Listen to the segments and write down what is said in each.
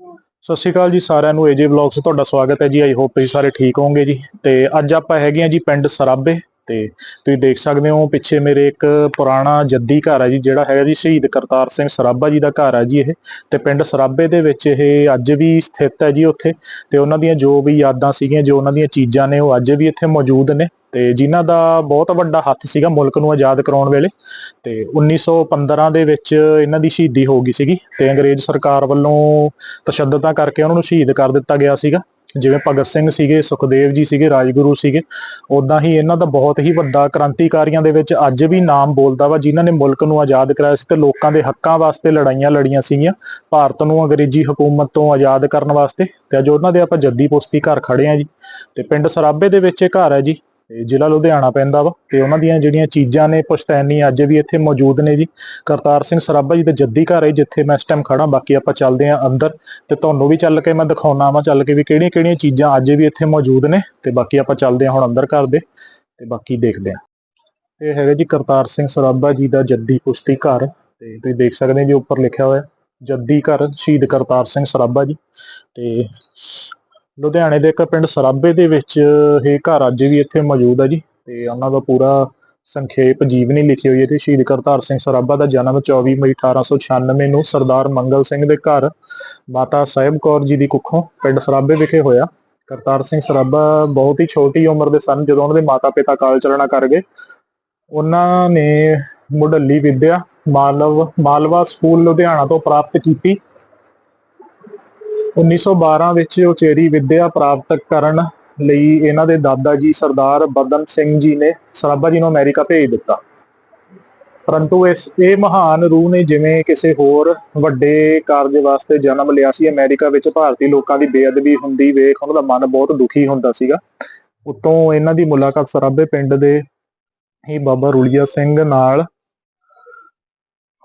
ਸਤਿ ਸ਼੍ਰੀ ਅਕਾਲ ਜੀ ਸਾਰਿਆਂ ਨੂੰ ਏਜੇ ਵਲੌਗਸ ਤੁਹਾਡਾ ਸਵਾਗਤ ਹੈ ਜੀ। ਆਈ ਹੋਪ ਤੁਸੀਂ ਸਾਰੇ ਠੀਕ ਹੋਵੋਗੇ ਜੀ। ਤੇ ਅੱਜ ਆਪਾਂ ਹੈਗੇ ਆ ਜੀ ਪਿੰਡ ਸਰਾਬੇ। ਤੇ ਤੁਸੀਂ ਦੇਖ ਸਕਦੇ ਹੋ ਪਿੱਛੇ ਮੇਰੇ ਇੱਕ ਪੁਰਾਣਾ ਜੱਦੀ ਘਰ ਹੈ ਜੀ, ਜਿਹੜਾ ਹੈਗਾ ਜੀ ਸ਼ਹੀਦ ਕਰਤਾਰ ਸਿੰਘ ਸਰਾਭਾ ਜੀ ਦਾ ਘਰ ਹੈ ਜੀ ਇਹ ਤੇ ਪਿੰਡ ਸਰਾਭੇ ਦੇ ਵਿੱਚ ਇਹ ਅੱਜ ਵੀ ਸਥਿਤ ਹੈ ਜੀ ਉੱਥੇ ਤੇ ਉਹਨਾਂ ਦੀਆਂ ਜੋ ਵੀ ਯਾਦਾਂ ਸੀਗੀਆਂ, ਜੋ ਉਹਨਾਂ ਦੀਆਂ ਚੀਜ਼ਾਂ ਨੇ ਉਹ ਅੱਜ ਵੀ ਇੱਥੇ ਮੌਜੂਦ ਨੇ ਤੇ ਜਿਨ੍ਹਾਂ ਦਾ ਬਹੁਤ ਵੱਡਾ ਹੱਥ ਸੀਗਾ ਮੁਲਕ ਨੂੰ ਆਜ਼ਾਦ ਕਰਾਉਣ ਵੇਲੇ ਤੇ 1915 ਦੇ ਵਿੱਚ ਇਹਨਾਂ ਦੀ ਸ਼ਹੀਦੀ ਹੋ ਗਈ ਸੀਗੀ ਤੇ ਅੰਗਰੇਜ਼ ਸਰਕਾਰ ਵੱਲੋਂ ਤਸ਼ੱਦਦਾਂ ਕਰਕੇ ਉਹਨਾਂ ਨੂੰ ਸ਼ਹੀਦ ਕਰ ਦਿੱਤਾ ਗਿਆ ਸੀਗਾ ਜਿਵੇਂ ਭਗਤ ਸਿੰਘ ਸੀਗੇ, ਸੁਖਦੇਵ ਜੀ ਸੀਗੇ, ਰਾਜਗੁਰੂ ਸੀਗੇ ਉਦਾਂ ਹੀ ਇਹਨਾਂ ਦਾ ਬਹੁਤ ਹੀ ਵੱਡਾ ਕ੍ਰਾਂਤੀਕਾਰੀਆਂ ਦੇ ਵਿੱਚ ਅੱਜ ਵੀ ਨਾਮ ਬੋਲਦਾ ਵਾ, ਜਿਨ੍ਹਾਂ ਨੇ ਮੁਲਕ ਨੂੰ ਆਜ਼ਾਦ ਕਰਾਇਆ ਸੀ ਤੇ ਲੋਕਾਂ ਦੇ ਹੱਕਾਂ ਵਾਸਤੇ ਲੜਾਈਆਂ ਲੜੀਆਂ ਸੀਗੀਆਂ, ਭਾਰਤ ਨੂੰ ਅੰਗਰੇਜ਼ੀ ਹਕੂਮਤ ਤੋਂ ਆਜ਼ਾਦ ਕਰਨ ਵਾਸਤੇ, ਤੇ ਅੱਜ ਉਹਨਾਂ ਦੇ ਆਪਾਂ ਜੱਦੀ ਪੁਸ਼ਤੀ ਘਰ ਖੜੇ ਆ ਜੀ, ਤੇ ਪਿੰਡ ਸਰਾਬੇ ਦੇ ਵਿੱਚ ਇਹ ਘਰ ਹੈ ਜੀ ਤੇ ਜ਼ਿਲ੍ਹਾ ਲੁਧਿਆਣਾ ਪੈਂਦਾ ਵਾ ਤੇ ਉਹਨਾਂ ਦੀਆਂ ਜਿਹੜੀਆਂ ਚੀਜ਼ਾਂ ਨੇ ਪੁਸ਼ਤੈਨੀ ਅੱਜ ਵੀ ਇੱਥੇ ਮੌਜੂਦ ਨੇ ਜੀ। ਕਰਤਾਰ ਸਿੰਘ ਸਰਾਭਾ ਜੀ ਦੇ ਜੱਦੀ ਘਰ ਹੈ ਜਿੱਥੇ ਮੈਂ ਇਸ ਟਾਈਮ ਖੜਾ ਬਾਕੀ ਆਪਾਂ ਚੱਲਦੇ ਆਂ ਅੰਦਰ ਤੇ ਤੁਹਾਨੂੰ ਵੀ ਚੱਲ ਕੇ ਮੈਂ ਦਿਖਾਉਣਾ ਵਾ, ਚੱਲ ਕੇ ਵੀ ਕਿਹੜੀਆਂ ਕਿਹੜੀਆਂ ਚੀਜ਼ਾਂ ਅੱਜ ਵੀ ਇੱਥੇ ਮੌਜੂਦ ਨੇ ਤੇ ਬਾਕੀ ਆਪਾਂ ਚੱਲਦੇ ਆਂ ਹੁਣ ਅੰਦਰ ਘਰ ਦੇ ਤੇ ਬਾਕੀ ਦੇਖਦੇ ਆਂ ਤੇ ਇਹ ਹੈਗਾ ਜੀ ਕਰਤਾਰ ਸਿੰਘ ਸਰਾਭਾ ਜੀ ਦਾ ਜੱਦੀ ਪੁਸ਼ਤੀ ਘਰ ਤੇ ਤੁਸੀਂ ਦੇਖ ਸਕਦੇ ਹੋ ਜੀ, ਉੱਪਰ ਲਿਖਿਆ ਹੋਇਆ ਜੱਦੀ ਘਰ ਸ਼ਹੀਦ ਕਰਤਾਰ ਸਿੰਘ ਸਰਾਭਾ ਜੀ ਤੇ ਲੁਧਿਆਣੇ ਦੇ ਇੱਕ ਪਿੰਡ ਸਰਾਭੇ ਦੇ ਵਿੱਚ ਇਹ ਘਰ ਅੱਜ ਵੀ ਇੱਥੇ ਮੌਜੂਦ ਹੈ ਜੀ। ਤੇ ਉਹਨਾਂ ਦਾ ਪੂਰਾ ਸੰਖੇਪ ਜੀਵਨੀ ਲਿਖੀ ਹੋਈ ਹੈ ਤੇ ਸ਼ਹੀਦ ਕਰਤਾਰ ਸਿੰਘ ਸਰਾਭਾ ਦਾ ਜਨਮ 24 ਮਈ 1896 ਨੂੰ ਸਰਦਾਰ ਮੰਗਲ ਸਿੰਘ ਦੇ ਘਰ ਮਾਤਾ ਸਾਹਿਬ ਕੌਰ ਜੀ ਦੀ ਕੁੱਖੋਂ ਪਿੰਡ ਸਰਾਭੇ ਵਿਖੇ ਹੋਇਆ। ਕਰਤਾਰ ਸਿੰਘ ਸਰਾਭਾ ਬਹੁਤ ਹੀ ਛੋਟੀ ਉਮਰ ਦੇ ਸਨ, ਜਦੋਂ ਉਹਨਾਂ ਦੇ ਮਾਤਾ-ਪਿਤਾ ਕਾਲ ਚਲਣਾ ਕਰ ਗਏ। ਉਹਨਾਂ ਨੇ ਮੁਢੱਲੀ ਵਿੱਦਿਆ ਮਾਲਵ, ਮਾਲਵਾ ਸਕੂਲ ਲੁਧਿਆਣਾ ਤੋਂ ਪ੍ਰਾਪਤ ਕੀਤੀ। 1912 ਵਿੱਚ ਉਚੇਰੀ ਵਿੱਦਿਆ ਪ੍ਰਾਪਤ ਕਰਨ ਲਈ ਇਹਨਾਂ ਦੇ ਦਾਦਾ ਜੀ ਸਰਦਾਰ ਬਦਨ ਸਿੰਘ ਜੀ ਨੇ ਸਰਾਭਾ ਜੀ ਨੂੰ ਅਮਰੀਕਾ ਭੇਜ ਦਿੱਤਾ। ਪਰੰਤੂ ਇਸ, ਇਹ ਮਹਾਨ ਰੂਹ ਨੇ ਜਿਵੇਂ ਕਿਸੇ ਹੋਰ ਵੱਡੇ ਕਾਰਜ ਵਾਸਤੇ ਜਨਮ ਲਿਆ ਸੀ, ਅਮਰੀਕਾ ਵਿੱਚ ਭਾਰਤੀ ਲੋਕਾਂ ਦੀ ਬੇਅਦਬੀ ਹੁੰਦੀ ਵੇਖ ਉਹਨਾਂ ਦਾ ਮਨ ਬਹੁਤ ਦੁਖੀ ਹੁੰਦਾ ਸੀਗਾ। ਉਤੋਂ ਇਹਨਾਂ ਦੀ ਮੁਲਾਕਾਤ ਸਰਾਭੇ ਪਿੰਡ ਦੇ ਹੀ ਬਾਬਾ ਰੁਲੀਆ ਸਿੰਘ ਨਾਲ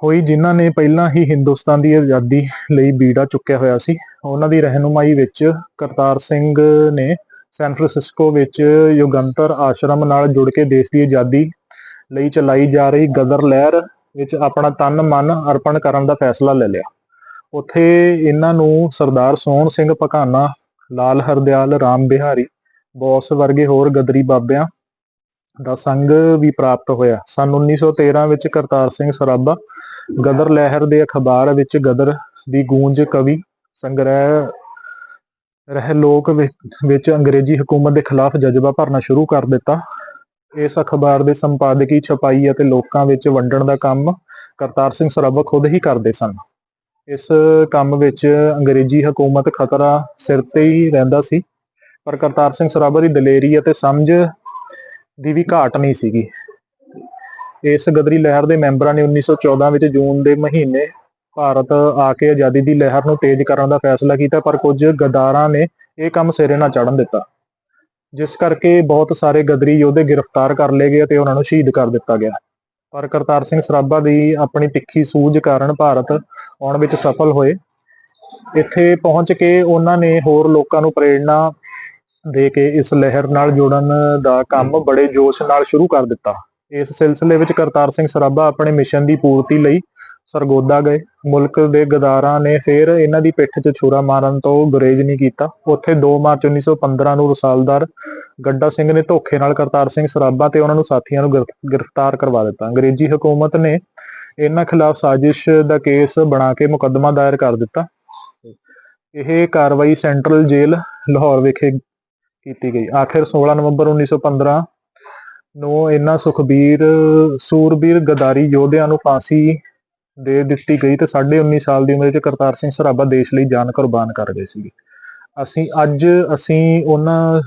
ਹੋਈ ਜਿਨ੍ਹਾਂ ਨੇ ਪਹਿਲਾਂ ਹੀ ਹਿੰਦੁਸਤਾਨ ਦੀ ਆਜ਼ਾਦੀ ਲਈ ਬੀੜਾ ਚੁੱਕਿਆ ਹੋਇਆ ਸੀ। ਉਹਨਾਂ ਦੀ ਰਹਿਨੁਮਾਈ ਵਿੱਚ ਕਰਤਾਰ ਸਿੰਘ ਨੇ ਸੈਨ ਫਰਾਂਸਿਸਕੋ ਵਿੱਚ ਯੁਗੰਤਰ ਆਸ਼ਰਮ ਨਾਲ ਜੁੜ ਕੇ ਦੇਸ਼ ਦੀ ਆਜ਼ਾਦੀ ਲਈ ਚਲਾਈ ਜਾ ਰਹੀ ਗਦਰ ਲਹਿਰ ਵਿੱਚ ਆਪਣਾ ਤਨ ਮਨ ਅਰਪਣ ਕਰਨ ਦਾ ਫੈਸਲਾ ਲੈ ਲਿਆ। ਉੱਥੇ ਇਹਨਾਂ ਨੂੰ ਸਰਦਾਰ ਸੋਹਣ ਸਿੰਘ ਪਕਾਨਾ ਲਾਲ ਹਰਦਿਆਲ, ਰਾਮ ਬਿਹਾਰੀ, ਬੌਸ ਵਰਗੇ ਹੋਰ ਗਦਰੀ ਬਾਬਿਆਂ ਦਾ ਸੰਗ ਵੀ ਪ੍ਰਾਪਤ ਹੋਇਆ। ਸਨ 1913 ਵਿੱਚ ਕਰਤਾਰ ਸਿੰਘ ਸਰਾਭਾ ਗਦਰ ਲਹਿਰ ਦੇ ਅਖਬਾਰ ਵਿੱਚ ਗਦਰ ਦੀ ਗੂੰਜ ਕਵੀ, ਸੰਗ੍ਰਹਿ ਰਹਿ ਲੋਕ ਵਿੱਚ ਅੰਗਰੇਜ਼ੀ ਹਕੂਮਤ ਦੇ ਖਿਲਾਫ ਜਜ਼ਬਾ ਭਰਨਾ ਸ਼ੁਰੂ ਕਰ ਦਿੱਤਾ। ਇਸ ਅਖਬਾਰ ਦੇ ਸੰਪਾਦਕੀ, ਛਪਾਈ ਅਤੇ ਲੋਕਾਂ ਵਿੱਚ ਵੰਡਣ ਦਾ ਕੰਮ ਕਰਤਾਰ ਸਿੰਘ ਸਰਾਭਾ ਖੁਦ ਹੀ ਕਰਦੇ ਸਨ। ਇਸ ਕੰਮ ਵਿੱਚ ਅੰਗਰੇਜ਼ੀ ਹਕੂਮਤ ਖਤਰਾ ਸਿਰ ਤੇ ਹੀ ਰਹਿੰਦਾ ਸੀ, ਪਰ ਕਰਤਾਰ ਸਿੰਘ ਸਰਾਭਾ ਦੀ ਦਲੇਰੀ ਅਤੇ ਸਮਝ ਦੀ ਵੀ ਘਾਟ ਨਹੀਂ ਸੀਗੀ। ਇਸ ਗਦਰੀ ਲਹਿਰ ਦੇ ਮੈਂਬਰਾਂ ਨੇ 1914 ਵਿੱਚ ਜੂਨ ਦੇ ਮਹੀਨੇ ਭਾਰਤ ਆ ਕੇ ਆਜ਼ਾਦੀ ਦੀ ਲਹਿਰ ਨੂੰ ਤੇਜ਼ ਕਰਨ ਦਾ ਫੈਸਲਾ ਕੀਤਾ, ਪਰ ਕੁਝ ਗਦਾਰਾਂ ਨੇ ਇਹ ਕੰਮ ਸਿਰੇ ਨਾ ਚੜਨ ਦਿੱਤਾ। ਜਿਸ ਕਰਕੇ ਬਹੁਤ ਸਾਰੇ ਗਦਰੀ ਯੋਧੇ ਗ੍ਰਿਫਤਾਰ ਕਰ ਲਏ ਗਏ ਅਤੇ ਉਹਨਾਂ ਨੂੰ ਸ਼ਹੀਦ ਕਰ ਦਿੱਤਾ ਗਿਆ। ਪਰ ਕਰਤਾਰ ਸਿੰਘ ਸਰਾਭਾ ਦੀ ਆਪਣੀ ਤਿੱਖੀ ਸੂਝ ਕਾਰਨ ਭਾਰਤ ਆਉਣ ਵਿੱਚ ਸਫਲ ਹੋਏ। ਇੱਥੇ ਪਹੁੰਚ ਕੇ ਉਹਨਾਂ ਨੇ ਹੋਰ ਲੋਕਾਂ ਨੂੰ ਪ੍ਰੇਰਣਾ ਦੇ ਕੇ ਇਸ ਲਹਿਰ ਨਾਲ ਜੁੜਨ ਦਾ ਕੰਮ ਬੜੇ ਜੋਸ਼ ਨਾਲ ਸ਼ੁਰੂ ਕਰ ਦਿੱਤਾ। ਇਸ ਸਿਲਸਿਲੇ ਵਿੱਚ ਕਰਤਾਰ ਸਿੰਘ ਸਰਾਭਾ ਆਪਣੇ ਮਿਸ਼ਨ ਦੀ ਪੂਰਤੀ ਲਈ ਸਰਗੋਦਾ ਗਏ। ਮੁਲਕ ਦੇ ਗਦਾਰਾਂ ਨੇ ਫਿਰ ਇਹਨਾਂ ਦੀ ਪਿੱਠ 'ਚ ਛੁਰਾ ਮਾਰਨ ਤੋਂ ਗੁਰੇਜ਼ ਨਹੀਂ ਕੀਤਾ। ਉੱਥੇ 2 ਮਾਰਚ 1915 ਨੂੰ ਰਸਾਲਦਾਰ ਗੱਡਾ ਸਿੰਘ ਨੇ ਧੋਖੇ ਨਾਲ ਕਰਤਾਰ ਸਿੰਘ ਸਰਾਭਾ ਤੇ ਉਹਨਾਂ ਨੂੰ ਸਾਥੀਆਂ ਨੂੰ ਗ੍ਰਿਫ- ਗ੍ਰਿਫਤਾਰ ਕਰਵਾ ਦਿੱਤਾ। ਅੰਗਰੇਜ਼ੀ ਹਕੂਮਤ ਨੇ ਇਹਨਾਂ ਖਿਲਾਫ ਸਾਜ਼ਿਸ਼ ਦਾ ਕੇਸ ਬਣਾ ਕੇ ਮੁਕੱਦਮਾ ਦਾਇਰ ਕਰ ਦਿੱਤਾ। ਇਹ ਕਾਰਵਾਈ ਸੈਂਟਰਲ ਜੇਲ੍ਹ ਲਾਹੌਰ ਵਿਖੇ ਕੀਤੀ ਗਈ। ਆਖਿਰ 16 ਨਵੰਬਰ 1915 ਨੂੰ ਇਹਨਾਂ ਸੁਖਬੀਰ, ਸੂਰਬੀਰ ਗਦਾਰੀ ਯੋਧਿਆਂ ਨੂੰ ਫਾਂਸੀ ਦੇ ਦਿੱਤੀ ਗਈ ਤੇ 19.5 ਸਾਲ ਦੀ ਉਮਰ ਵਿੱਚ ਕਰਤਾਰ ਸਿੰਘ ਸਰਾਭਾ ਦੇਸ਼ ਲਈ ਜਾਨ ਕੁਰਬਾਨ ਕਰ ਗਏ ਸੀ ਅਸੀਂ ਅੱਜ ਅਸੀਂ ਉਹਨਾਂ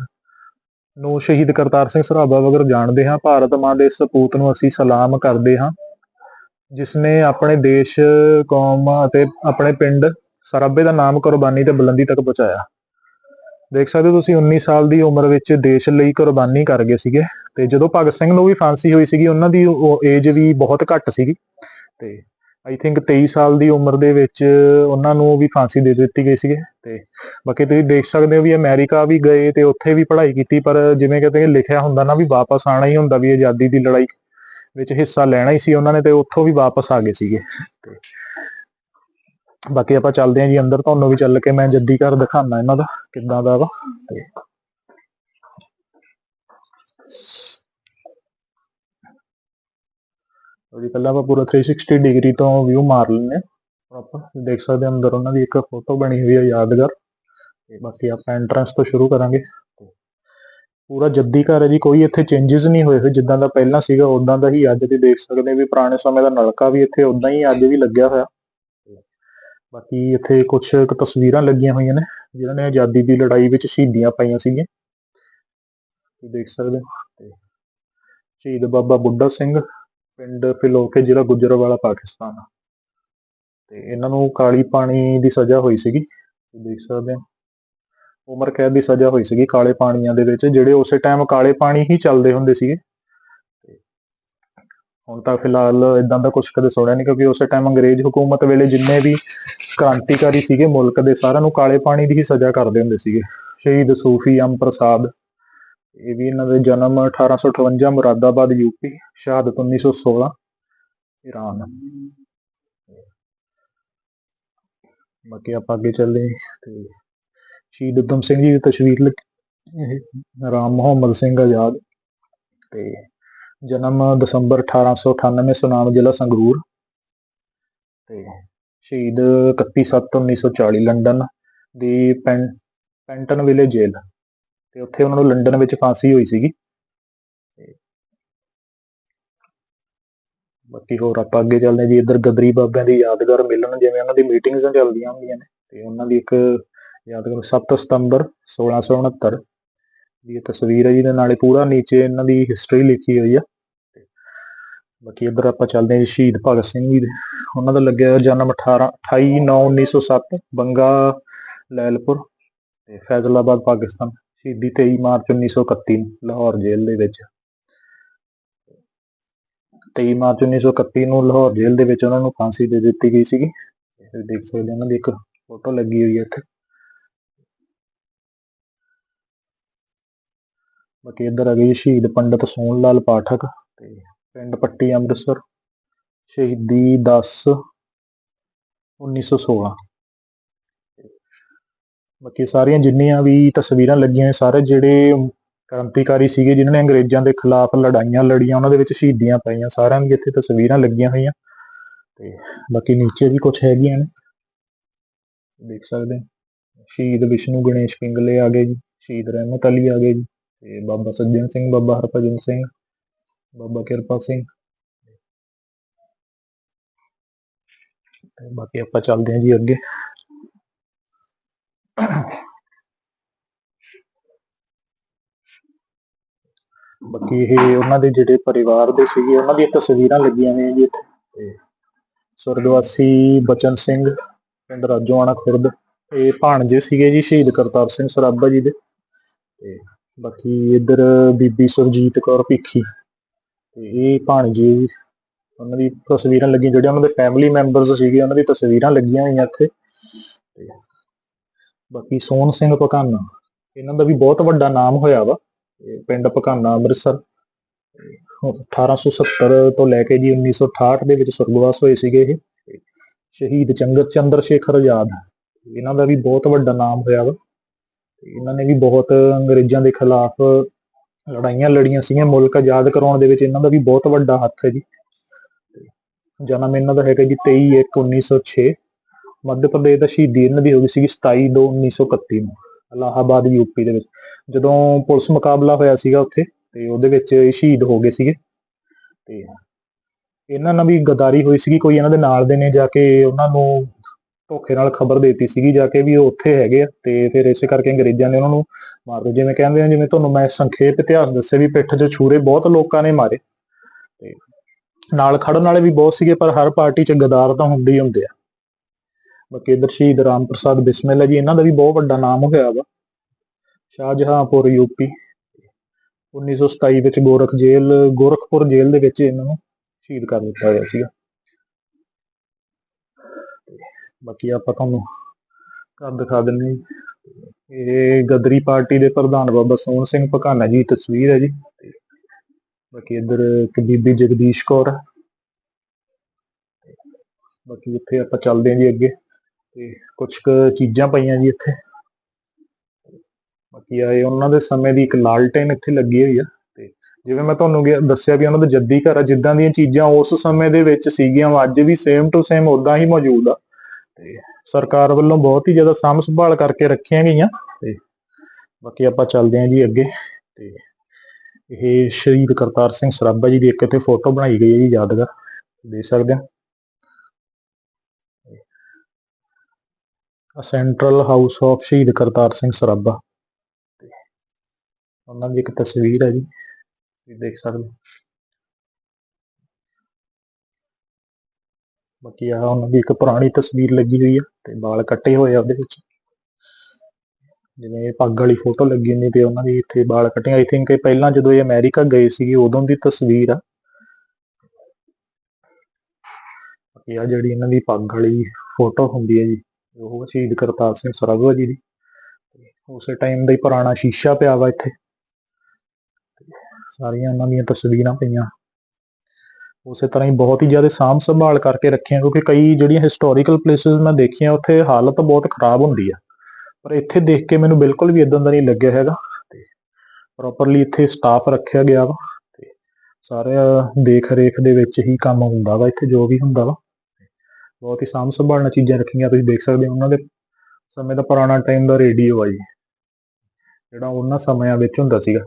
ਨੂੰ ਸ਼ਹੀਦ ਕਰਤਾਰ ਸਿੰਘ ਸਰਾਭਾ ਵਗਰ ਜਾਣਦੇ ਹਾਂ। ਭਾਰਤ ਮਾਂ ਦੇ ਸਪੂਤ ਨੂੰ ਅਸੀਂ ਸਲਾਮ ਕਰਦੇ ਹਾਂ ਜਿਸ ਨੇ ਆਪਣੇ ਦੇਸ਼, ਕੌਮ ਅਤੇ ਆਪਣੇ ਪਿੰਡ ਸਰਾਭੇ ਦਾ ਨਾਮ ਕੁਰਬਾਨੀ ਤੇ ਬੁਲੰਦੀ ਤੱਕ ਪਹੁੰਚਾਇਆ। ਦੇਖ ਸਕਦੇ ਹੋ ਤੁਸੀਂ 19 ਸਾਲ ਦੀ ਉਮਰ ਵਿੱਚ ਦੇਸ਼ ਲਈ ਕੁਰਬਾਨੀ ਕਰ ਗਏ ਸੀਗੇ ਤੇ ਜਦੋਂ ਭਗਤ ਸਿੰਘ ਨੂੰ ਵੀ ਫਾਂਸੀ ਹੋਈ ਸੀਗੀ, ਉਹਨਾਂ ਦੀ ਏਜ ਵੀ ਬਹੁਤ ਘੱਟ ਸੀਗੀ ਤੇ ਆਈ ਥਿੰਕ 23 ਸਾਲ ਦੀ ਉਮਰ ਦੇ ਵਿੱਚ ਉਹਨਾਂ ਨੂੰ ਵੀ ਫਾਂਸੀ ਦੇ ਦਿੱਤੀ ਗਈ ਸੀਗੇ ਤੇ ਬਾਕੀ ਤੁਸੀਂ ਦੇਖ ਸਕਦੇ ਹੋ ਵੀ ਅਮਰੀਕਾ ਵੀ ਗਏ ਤੇ ਉੱਥੇ ਵੀ ਪੜ੍ਹਾਈ ਕੀਤੀ, ਪਰ ਜਿਵੇਂ ਕਹਿੰਦੇ ਲਿਖਿਆ ਹੁੰਦਾ ਨਾ ਵੀ ਵਾਪਸ ਆਣਾ ਹੀ ਹੁੰਦਾ ਵੀ ਆਜ਼ਾਦੀ ਦੀ ਲੜਾਈ ਵਿੱਚ ਹਿੱਸਾ ਲੈਣਾ ਹੀ ਸੀ ਉਹਨਾਂ ਨੇ ਤੇ ਉੱਥੋਂ ਵੀ ਵਾਪਸ ਆ ਗਏ ਸੀਗੇ ਤੇ ਬਾਕੀ ਆਪਾਂ ਚੱਲਦੇ ਹਾਂ ਜੀ ਅੰਦਰ, ਤੁਹਾਨੂੰ ਵੀ ਚੱਲ ਕੇ ਮੈਂ ਜੱਦੀ ਘਰ ਦਿਖਾਣਾ ਇਹਨਾਂ ਦਾ, ਕਿੱਦਾਂ ਦਾ ਵਾ। ਤੇ ਉਹਦੀ ਪਹਿਲਾਂ ਆਪਾਂ ਪੂਰਾ 360 ਡਿਗਰੀ ਤੋਂ ਵਿਊ ਮਾਰ ਲੈਂਦੇ ਹਾਂ ਆਪਾਂ ਦੇਖ ਸਕਦੇ ਹਾਂ ਅੰਦਰ ਉਹਨਾਂ ਦੀ ਇੱਕ ਫੋਟੋ ਬਣੀ ਹੋਈ ਹੈ ਯਾਦਗਾਰ। ਤੇ ਬਾਕੀ ਆਪਾਂ ਐਂਟਰੈਂਸ ਤੋਂ ਸ਼ੁਰੂ ਕਰਾਂਗੇ। ਪੂਰਾ ਜੱਦੀ ਘਰ ਹੈ ਜੀ, ਕੋਈ ਇੱਥੇ ਚੇਂजेस ਨਹੀਂ ਹੋਏ ਹੋਏ, ਜਿੱਦਾਂ ਦਾ ਪਹਿਲਾਂ ਸੀਗਾ ਉਦਾਂ ਦਾ ਹੀ ਅੱਜ ਦੇ ਦੇਖ ਸਕਦੇ ਵੀ ਪੁਰਾਣੇ ਸਮੇਂ ਦਾ ਨਲਕਾ ਵੀ ਇੱਥੇ ਉਦਾਂ ਹੀ ਅੱਜ ਵੀ ਲੱਗਿਆ ਹੋਇਆ। ਬਾਕੀ ਇੱਥੇ ਕੁਝ ਤਸਵੀਰਾਂ ਲੱਗੀਆਂ ਹੋਈਆਂ ਨੇ, ਜਿਨ੍ਹਾਂ ਨੇ ਆਜ਼ਾਦੀ ਦੀ ਲੜਾਈ ਵਿੱਚ ਸ਼ਹੀਦੀਆਂ ਪਾਈਆਂ ਸੀਗੀਆਂ। ਤੁਸੀਂ ਦੇਖ ਸਕਦੇ ਹੋ ਸ਼ਹੀਦ ਬਾਬਾ ਬੁੱਢਾ ਸਿੰਘ, ਪਿੰਡ ਫਿਲੌਕੇ, ਜ਼ਿਲ੍ਹਾ ਗੁਜਰਾਂਵਾਲਾ, ਪਾਕਿਸਤਾਨ। ਤੇ ਇਹਨਾਂ ਨੂੰ ਕਾਲੀ ਪਾਣੀ ਦੀ ਸਜ਼ਾ ਹੋਈ ਸੀਗੀ, ਤੁਸੀਂ ਦੇਖ ਸਕਦੇ ਹੋ। ਉਮਰ ਕੈਦ ਦੀ ਸਜ਼ਾ ਹੋਈ ਸੀਗੀ ਕਾਲੇ ਪਾਣੀਆਂ ਦੇ ਵਿੱਚ, ਜਿਹੜੇ ਉਸੇ ਟਾਈਮ ਕਾਲੇ ਪਾਣੀ ਹੀ ਚੱਲਦੇ ਹੁੰਦੇ ਸੀਗੇ। ਹੁਣ ਤਾਂ ਫਿਲਹਾਲ ਇਦਾਂ ਦਾ ਕੁਝ ਕਦੇ ਸੁਣਿਆ ਨਹੀਂ ਕਿਉਂਕਿ ਉਸੇ ਟਾਈਮ ਅੰਗਰੇਜ਼ ਹਕੂਮਤ ਵੇਲੇ ਜਿੰਨੇ ਵੀ ਕ੍ਰਾਂਤੀਕਾਰੀ ਸੀਗੇ ਮੁਲਕ ਦੇ, ਸਾਰਿਆਂ ਨੂੰ ਕਾਲੇ ਪਾਣੀ ਦੀ ਹੀ ਸਜ਼ਾ ਕਰਦੇ ਹੁੰਦੇ ਸੀਗੇ। ਸ਼ਹੀਦ ਸੂਫੀ ਅਮ ਪ੍ਰਸਾਦ, ਇਹ ਵੀ ਇਹਨਾਂ ਦੇ ਜਨਮ 1858 ਮੁਰਾਦਾਬਾਦ ਯੂਪੀ ਸ਼ਹਾਦਤ 1916 ਈਰਾਨ ਬਾਕੀ ਆਪਾਂ ਅੱਗੇ ਚੱਲੇ ਤੇ ਸ਼ਹੀਦ ਉਦਮ ਸਿੰਘ ਜੀ ਦੀ ਤਸਵੀਰ ਲੱਗੀ, ਇਹ ਰਾਮ ਮੁਹੰਮਦ ਸਿੰਘ ਆਜ਼ਾਦ ਤੇ ਜਨਮ ਦਸੰਬਰ 1898 ਸੁਨਾਮ ਜ਼ਿਲ੍ਹਾ ਸੰਗਰੂਰ ਤੇ ਸ਼ਹੀਦ 31/7/1940 ਲੰਡਨ ਦੀ ਪੈਂ- ਪੈਂਟਨ ਵਿਲੇ ਜੇਲ੍ਹ ਤੇ ਉੱਥੇ ਉਹਨਾਂ ਨੂੰ ਲੰਡਨ ਵਿੱਚ ਫਾਂਸੀ ਹੋਈ ਸੀਗੀ। ਤੇ ਬਾਕੀ ਹੋਰ ਆਪਾਂ ਅੱਗੇ ਚੱਲਦੇ ਹਾਂ ਜੀ, ਇੱਧਰ ਗਦਰੀ ਬਾਬਿਆਂ ਦੀ ਯਾਦਗਾਰ ਮਿਲਣ, ਜਿਵੇਂ ਉਹਨਾਂ ਦੀ ਮੀਟਿੰਗਸ ਚੱਲਦੀਆਂ ਹੁੰਦੀਆਂ ਨੇ ਤੇ ਉਹਨਾਂ ਦੀ ਇੱਕ ਯਾਦਗਾਰ 7 ਸਤੰਬਰ 1669 ਦੀ ਤਸਵੀਰ ਹੈ ਜਿਹਦੇ ਨਾਲੇ ਪੂਰਾ ਨੀਚੇ ਇਹਨਾਂ ਦੀ ਹਿਸਟਰੀ ਲਿਖੀ ਹੋਈ ਆ। ਤੇ ਬਾਕੀ ਇੱਧਰ ਆਪਾਂ ਚੱਲਦੇ ਹਾਂ ਸ਼ਹੀਦ ਭਗਤ ਸਿੰਘ ਜੀ ਦੇ। ਉਹਨਾਂ ਦਾ ਲੱਗਿਆ ਹੋਇਆ ਜਨਮ 18 28 9 1907 ਬੰਗਾ ਲੈਲਪੁਰ ਤੇ ਫੈਜ਼ਲਾਬਾਦ, ਪਾਕਿਸਤਾਨ। ਸ਼ਹੀਦੀ 23 ਮਾਰਚ 1931 ਨੂੰ, ਲਾਹੌਰ ਜੇਲ੍ਹ ਦੇ ਵਿੱਚ। 23 ਮਾਰਚ 1931 ਨੂੰ ਲਾਹੌਰ ਜੇਲ੍ਹ ਦੇ ਵਿੱਚ ਉਹਨਾਂ ਨੂੰ ਫਾਂਸੀ ਦੇ ਦਿੱਤੀ ਗਈ ਸੀਗੀ। ਤੁਸੀਂ ਦੇਖ ਸਕਦੇ ਹੋ ਉਹਨਾਂ ਦੀ ਇੱਕ ਫੋਟੋ ਲੱਗੀ ਹੋਈ ਹੈ ਇੱਥੇ। ਬਾਕੀ ਇੱਧਰ ਆ ਗਈ ਸ਼ਹੀਦ ਪੰਡਤ ਸੋਹਣ ਲਾਲ ਪਾਠਕ ਤੇ ਪਿੰਡ ਪੱਟੀ ਅੰਮ੍ਰਿਤਸਰ, ਸ਼ਹੀਦੀ 10 1916 ਬਾਕੀ ਸਾਰੀਆਂ ਜਿੰਨੀਆਂ ਵੀ ਤਸਵੀਰਾਂ ਲੱਗੀਆਂ ਸਾਰੇ ਜਿਹੜੇ ਕ੍ਰਾਂਤੀਕਾਰੀ ਸੀਗੇ, ਜਿਨ੍ਹਾਂ ਨੇ ਅੰਗਰੇਜ਼ਾਂ ਦੇ ਖਿਲਾਫ ਲੜਾਈਆਂ ਲੜੀਆਂ, ਉਹਨਾਂ ਦੇ ਵਿੱਚ ਸ਼ਹੀਦੀਆਂ ਪਾਈਆਂ, ਸਾਰਿਆਂ ਦੀ ਇੱਥੇ ਤਸਵੀਰਾਂ ਲੱਗੀਆਂ ਹੋਈਆਂ। ਤੇ ਬਾਕੀ ਨੀਚੇ ਵੀ ਕੁਝ ਹੈਗੀਆਂ ਨੇ। ਦੇਖ ਸਕਦੇ ਸ਼ਹੀਦ ਵਿਸ਼ਨੂੰ ਗਣੇਸ਼ ਪਿੰਗਲੇ ਆ ਗਏ ਜੀ, ਸ਼ਹੀਦ ਰਹਿਮਤ ਅਲੀ ਆ ਗਏ ਜੀ। ਤੇ ਬਾਬਾ ਸੱਜਣ ਸਿੰਘ ਬਾਬਾ ਹਰਭਜਨ ਸਿੰਘ ਬਾਬਾ ਕਿਰਪਾ ਸਿੰਘ ਤੇ ਬਾਕੀ ਆਪਾਂ ਚੱਲਦੇ ਹਾਂ ਜੀ ਅੱਗੇ ਬਾਕੀ ਇਹ ਉਹਨਾਂ ਦੇ ਜਿਹੜੇ ਪਰਿਵਾਰ ਦੇ ਸੀਗੇ, ਉਹਨਾਂ ਦੀਆਂ ਤਸਵੀਰਾਂ ਲੱਗੀਆਂ ਹੋਈਆਂ ਜੀ ਇੱਥੇ। ਤੇ ਸੁਰਗਵਾਸੀ ਬਚਨ ਸਿੰਘ, ਪਿੰਡ ਰਾਜੋਆਣਾ ਖੁਰਦ, ਇਹ ਭਾਣਜੇ ਸੀਗੇ ਜੀ, ਸ਼ਹੀਦ ਕਰਤਾਰ ਸਿੰਘ ਸਰਾਭਾ ਜੀ ਦੇ। ਤੇ ਬਾਕੀ ਇੱਧਰ ਬੀਬੀ ਸੁਰਜੀਤ ਕੌਰ ਭਿੱਖੀ। ਤੇ ਇਹ ਭਾਣਜੇ ਜੀ, ਉਹਨਾਂ ਦੀ ਤਸਵੀਰਾਂ ਲੱਗੀਆਂ, ਜਿਹੜੇ ਉਹਨਾਂ ਦੇ ਫੈਮਿਲੀ ਮੈਂਬਰਸ ਸੀਗੇ, ਉਹਨਾਂ ਦੀ ਤਸਵੀਰਾਂ ਲੱਗੀਆਂ ਹੋਈਆਂ ਇੱਥੇ। ਤੇ ਬਾਕੀ ਸੋਹਣ ਸਿੰਘ ਪਕਾਨਾ ਇਹਨਾਂ ਦਾ ਵੀ ਬਹੁਤ ਵੱਡਾ ਨਾਮ ਹੋਇਆ ਵਾ ਤੇ ਪਿੰਡ ਪਕਾਨਾ ਅੰਮ੍ਰਿਤਸਰ। ਤੇ 1870 ਤੋਂ ਲੈ ਕੇ ਜੀ 1968 ਦੇ ਵਿੱਚ ਸੁਰਗਵਾਸ ਹੋਏ ਸੀਗੇ ਇਹ। ਸ਼ਹੀਦ ਚੰਦਰ ਚੰਦਰ ਸ਼ੇਖਰ ਆਜ਼ਾਦ, ਇਹਨਾਂ ਦਾ ਵੀ ਬਹੁਤ ਵੱਡਾ ਨਾਮ ਹੋਇਆ ਵਾ। ਇਹਨਾਂ ਨੇ ਵੀ ਬਹੁਤ ਅੰਗਰੇਜ਼ਾਂ ਦੇ ਖਿਲਾਫ ਲੜਾਈਆਂ ਲੜੀਆਂ ਸੀਗੀਆਂ, ਮੁਲਕ ਆਜ਼ਾਦ ਕਰਾਉਣ ਦੇ ਵਿੱਚ ਇਹਨਾਂ ਦਾ ਵੀ ਬਹੁਤ ਵੱਡਾ ਹੱਥ ਹੈ ਜੀ। ਜਨਮ ਇਹਨਾਂ ਦਾ ਹੈਗਾ ਜੀ 23 1 1906 ਮੱਧ ਪ੍ਰਦੇਸ਼ ਦਾ ਸ਼ਹੀਦੀ ਇਹਨਾਂ ਦੀ ਹੋ ਗਈ ਸੀਗੀ 27 2 1931 ਨੂੰ, ਅਲਾਹਾਬਾਦ ਯੂਪੀ ਦੇ ਵਿੱਚ। ਜਦੋਂ ਪੁਲਿਸ ਮੁਕਾਬਲਾ ਹੋਇਆ ਸੀਗਾ ਉੱਥੇ ਤੇ ਉਹਦੇ ਵਿੱਚ ਇਹ ਸ਼ਹੀਦ ਹੋ ਗਏ ਸੀਗੇ। ਤੇ ਇਹਨਾਂ ਨਾਲ ਵੀ ਗਦਾਰੀ ਹੋਈ ਸੀਗੀ, ਕੋਈ ਇਹਨਾਂ ਦੇ ਨਾਲ ਦੇ ਨੇ ਜਾ ਕੇ ਉਹਨਾਂ ਨੂੰ ਧੋਖੇ ਨਾਲ ਖਬਰ ਦੇਤੀ ਸੀਗੀ ਜਾ ਕੇ ਵੀ ਉਹ ਉੱਥੇ ਹੈਗੇ ਆ ਤੇ ਫਿਰ ਇਸੇ ਕਰਕੇ ਅੰਗਰੇਜ਼ਾਂ ਨੇ ਉਹਨਾਂ ਨੂੰ ਮਾਰ ਦਿੱਤਾ। ਜਿਵੇਂ ਕਹਿੰਦੇ ਆ, ਜਿਵੇਂ ਤੁਹਾਨੂੰ ਮੈਂ ਸੰਖੇਪ ਇਤਿਹਾਸ ਦੱਸਿਆ ਵੀ ਪਿੱਠ 'ਚ ਛੂਰੇ ਬਹੁਤ ਲੋਕਾਂ ਨੇ ਮਾਰੇ ਤੇ ਨਾਲ ਖੜਨ ਵਾਲੇ ਵੀ ਬਹੁਤ ਸੀਗੇ, ਪਰ ਹਰ ਪਾਰਟੀ 'ਚ ਗਦਾਰ ਤਾਂ ਹੁੰਦੇ ਹੀ ਹੁੰਦੇ ਆ। ਬਾਕੀ ਇੱਧਰ ਸ਼ਹੀਦ ਰਾਮ ਪ੍ਰਸਾਦ ਬਿਸਮਿਲ ਹੈ ਜੀ, ਇਹਨਾਂ ਦਾ ਵੀ ਬਹੁਤ ਵੱਡਾ ਨਾਮ ਹੋਇਆ ਵਾ। ਸ਼ਾਹਜਹਾਂਪੁਰ ਯੂਪੀ 1927 ਵਿੱਚ ਗੋਰਖ ਜੇਲ੍ਹ, ਗੋਰਖਪੁਰ ਜੇਲ੍ਹ ਦੇ ਵਿੱਚ ਇਹਨਾਂ ਨੂੰ ਸ਼ਹੀਦ ਕਰ ਦਿੱਤਾ ਗਿਆ ਸੀਗਾ ਤੇ ਬਾਕੀ ਆਪਾਂ ਤੁਹਾਨੂੰ ਘਰ ਦਿਖਾ ਦਿੰਨੇ ਜੀ। ਇਹ ਗਦਰੀ ਪਾਰਟੀ ਦੇ ਪ੍ਰਧਾਨ ਬਾਬਾ ਸੋਹਣ ਸਿੰਘ ਪਕਾਨਾ ਜੀ ਦੀ ਤਸਵੀਰ ਹੈ ਜੀ। ਤੇ ਬਾਕੀ ਇੱਧਰ ਇੱਕ ਬੀਬੀ ਜਗਦੀਸ਼ ਕੌਰ ਬਾਕੀ ਇੱਥੇ ਆਪਾਂ ਚੱਲਦੇ ਹਾਂ ਜੀ ਅੱਗੇ ਤੇ ਕੁਝ ਕੁ ਚੀਜ਼ਾਂ ਪਈਆਂ ਜੀ ਇੱਥੇ। ਬਾਕੀ ਆਏ ਉਹਨਾਂ ਦੇ ਸਮੇਂ ਦੀ ਇੱਕ ਲਾਲਟੇਨ ਇੱਥੇ ਲੱਗੀ ਹੋਈ ਆ ਤੇ ਜਿਵੇਂ ਮੈਂ ਤੁਹਾਨੂੰ ਦੱਸਿਆ ਵੀ ਉਹਨਾਂ ਦਾ ਜੱਦੀ ਘਰ ਆ, ਜਿੱਦਾਂ ਦੀਆਂ ਚੀਜ਼ਾਂ ਉਸ ਸਮੇਂ ਦੇ ਵਿੱਚ ਸੀਗੀਆਂ ਅੱਜ ਵੀ ਸੇਮ ਟੂ ਸੇਮ ਉਦਾਂ ਹੀ ਮੌਜੂਦ ਆ। ਤੇ ਸਰਕਾਰ ਵੱਲੋਂ ਬਹੁਤ ਹੀ ਜ਼ਿਆਦਾ ਸਾਂਭ ਸੰਭਾਲ ਕਰਕੇ ਰੱਖੀਆਂ ਗਈਆਂ ਤੇ ਬਾਕੀ ਆਪਾਂ ਚੱਲਦੇ ਹਾਂ ਜੀ ਅੱਗੇ ਤੇ ਇਹ ਸ਼ਹੀਦ ਕਰਤਾਰ ਸਿੰਘ ਸਰਾਭਾ ਜੀ ਦੀ ਇੱਕ ਇੱਥੇ ਫੋਟੋ ਬਣਾਈ ਗਈ ਹੈ ਜੀ, ਯਾਦਗਾਰ, ਦੇਖ ਸਕਦੇ ਆ ਸੈਂਟਰਲ ਹਾਊਸ ਆਫ ਸ਼ਹੀਦ ਕਰਤਾਰ ਸਿੰਘ ਸਰਾਭਾ ਤੇ ਉਹਨਾਂ ਦੀ ਇੱਕ ਤਸਵੀਰ ਹੈ ਜੀ ਤੁਸੀਂ ਦੇਖ ਸਕਦੇ ਹੋ। ਬਾਕੀ ਆ ਉਹਨਾਂ ਦੀ ਇੱਕ ਪੁਰਾਣੀ ਤਸਵੀਰ ਲੱਗੀ ਹੋਈ ਆ ਤੇ ਵਾਲ ਕੱਟੇ ਹੋਏ ਆ ਉਹਦੇ ਵਿੱਚ। ਜਿਵੇਂ ਪੱਗ ਵਾਲੀ ਫੋਟੋ ਲੱਗੀ ਹੁੰਦੀ ਤੇ ਉਹਨਾਂ ਦੀ ਇੱਥੇ ਵਾਲ ਕੱਟੇ ਆਈ ਥਿੰਕ ਇਹ ਪਹਿਲਾਂ ਜਦੋਂ ਇਹ ਅਮਰੀਕਾ ਗਏ ਸੀਗੇ ਉਦੋਂ ਦੀ ਤਸਵੀਰ ਆ। ਬਾਕੀ ਆ ਜਿਹੜੀ ਇਹਨਾਂ ਦੀ ਪੱਗ ਵਾਲੀ ਫੋਟੋ ਹੁੰਦੀ ਹੈ ਜੀ, ਉਹ ਸ਼ਹੀਦ ਕਰਤਾਰ ਸਿੰਘ ਸਰਾਭਾ ਜੀ ਦੀ। ਉਸੇ ਟਾਈਮ ਦਾ ਹੀ ਪੁਰਾਣਾ ਸ਼ੀਸ਼ਾ ਪਿਆ ਵਾ ਇੱਥੇ। ਸਾਰੀਆਂ ਉਹਨਾਂ ਦੀਆਂ ਤਸਵੀਰਾਂ ਪਈਆਂ। ਉਸੇ ਤਰ੍ਹਾਂ ਹੀ ਬਹੁਤ ਹੀ ਜ਼ਿਆਦਾ ਸਾਂਭ ਸੰਭਾਲ ਕਰਕੇ ਰੱਖੀਆਂ, ਕਿਉਂਕਿ ਕਈ ਜਿਹੜੀਆਂ ਹਿਸਟੋਰੀਕਲ ਪਲੇਸਿਸ ਮੈਂ ਦੇਖੀਆਂ, ਉੱਥੇ ਹਾਲਤ ਬਹੁਤ ਖਰਾਬ ਹੁੰਦੀ ਆ। ਪਰ ਇੱਥੇ ਦੇਖ ਕੇ ਮੈਨੂੰ ਬਿਲਕੁਲ ਵੀ ਇਦਾਂ ਦਾ ਨਹੀਂ ਲੱਗਿਆ ਹੈਗਾ। ਤੇ ਪ੍ਰੋਪਰਲੀ ਇੱਥੇ ਸਟਾਫ ਰੱਖਿਆ ਗਿਆ ਵਾ, ਤੇ ਸਾਰੇ ਦੇਖ ਰੇਖ ਦੇ ਵਿੱਚ ਹੀ ਕੰਮ ਹੁੰਦਾ ਵਾ, ਇੱਥੇ ਜੋ ਵੀ ਹੁੰਦਾ ਵਾ। ਬਹੁਤ ਹੀ ਸਾਂਭ ਸੰਭਾਲ ਨਾਲ ਚੀਜ਼ਾਂ ਰੱਖੀਆਂ, ਤੁਸੀਂ ਦੇਖ ਸਕਦੇ ਹੋ, ਉਹਨਾਂ ਦੇ ਸਮੇਂ ਦਾ ਪੁਰਾਣਾ ਟਾਈਮ ਦਾ ਰੇਡੀਓ ਆ ਜੀ, ਜਿਹੜਾ ਉਹਨਾਂ ਸਮਿਆਂ ਵਿੱਚ ਹੁੰਦਾ ਸੀਗਾ।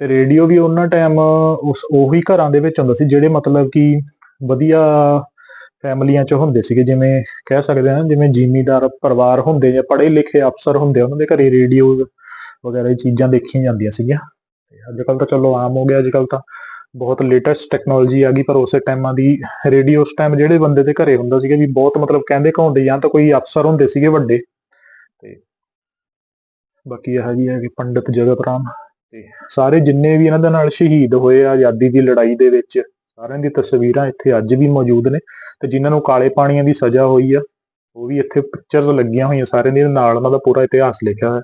ਤੇ ਰੇਡੀਓ ਵੀ ਉਹਨਾਂ ਟਾਈਮ ਉਸ, ਉਹੀ ਘਰਾਂ ਦੇ ਵਿੱਚ ਹੁੰਦਾ ਸੀ, ਜਿਹੜੇ ਮਤਲਬ ਕਿ ਵਧੀਆ ਫੈਮਲੀਆਂ ਚ ਹੁੰਦੇ ਸੀਗੇ, ਜਿਵੇਂ ਕਹਿ ਸਕਦੇ ਹਾਂ, ਜਿਵੇਂ ਜਿਮੀਦਾਰ ਪਰਿਵਾਰ ਹੁੰਦੇ ਜਾਂ ਪੜ੍ਹੇ ਲਿਖੇ ਅਫਸਰ ਹੁੰਦੇ ਉਹਨਾਂ ਦੇ ਘਰੇ ਰੇਡੀਓ ਵਗੈਰਾ ਇਹ ਚੀਜ਼ਾਂ ਦੇਖੀਆਂ ਜਾਂਦੀਆਂ ਸੀਗੀਆਂ। ਤੇ ਅੱਜ ਕੱਲ ਤਾਂ ਚਲੋ ਆਮ ਹੋ ਗਿਆ ਅੱਜ ਕੱਲ ਤਾਂ ਬਹੁਤ ਲੇਟੈਸਟ ਟੈਕਨੋਲੋਜੀ ਆ ਗਈ, ਪਰ ਉਸੇ ਟਾਈਮਾਂ ਦੀ ਰੇਡੀਓ ਉਸ ਟਾਈਮ ਜਿਹੜੇ ਬੰਦੇ ਦੇ ਘਰੇ ਹੁੰਦਾ ਸੀਗਾ ਵੀ ਬਹੁਤ ਮਤਲਬ ਕਹਿੰਦੇ ਕਹਾਉਂਦੇ ਜਾਂ ਤਾਂ ਕੋਈ ਅਫਸਰ ਹੁੰਦੇ ਸੀਗੇ ਵੱਡੇ। ਤੇ ਬਾਕੀ ਇਹ ਜੀ ਹੈ ਕਿ ਪੰਡਿਤ ਜਗਤ ਰਾਮ। ਤੇ ਸਾਰੇ ਜਿੰਨੇ ਵੀ ਇਹਨਾਂ ਦੇ ਨਾਲ ਸ਼ਹੀਦ ਹੋਏ ਆ ਆਜ਼ਾਦੀ ਦੀ ਲੜਾਈ ਦੇ ਵਿੱਚ, ਸਾਰਿਆਂ ਦੀ ਤਸਵੀਰਾਂ ਇੱਥੇ ਅੱਜ ਵੀ ਮੌਜੂਦ ਨੇ ਤੇ ਜਿਨ੍ਹਾਂ ਨੂੰ ਕਾਲੇ ਪਾਣੀਆਂ ਦੀ ਸਜ਼ਾ ਹੋਈ ਆ, ਉਹ ਵੀ ਇੱਥੇ ਪਿਕਚਰਸ ਲੱਗੀਆਂ ਹੋਈਆਂ ਸਾਰਿਆਂ ਦੇ ਨਾਲ ਉਹਨਾਂ ਦਾ ਪੂਰਾ ਇਤਿਹਾਸ ਲਿਖਿਆ ਹੋਇਆ।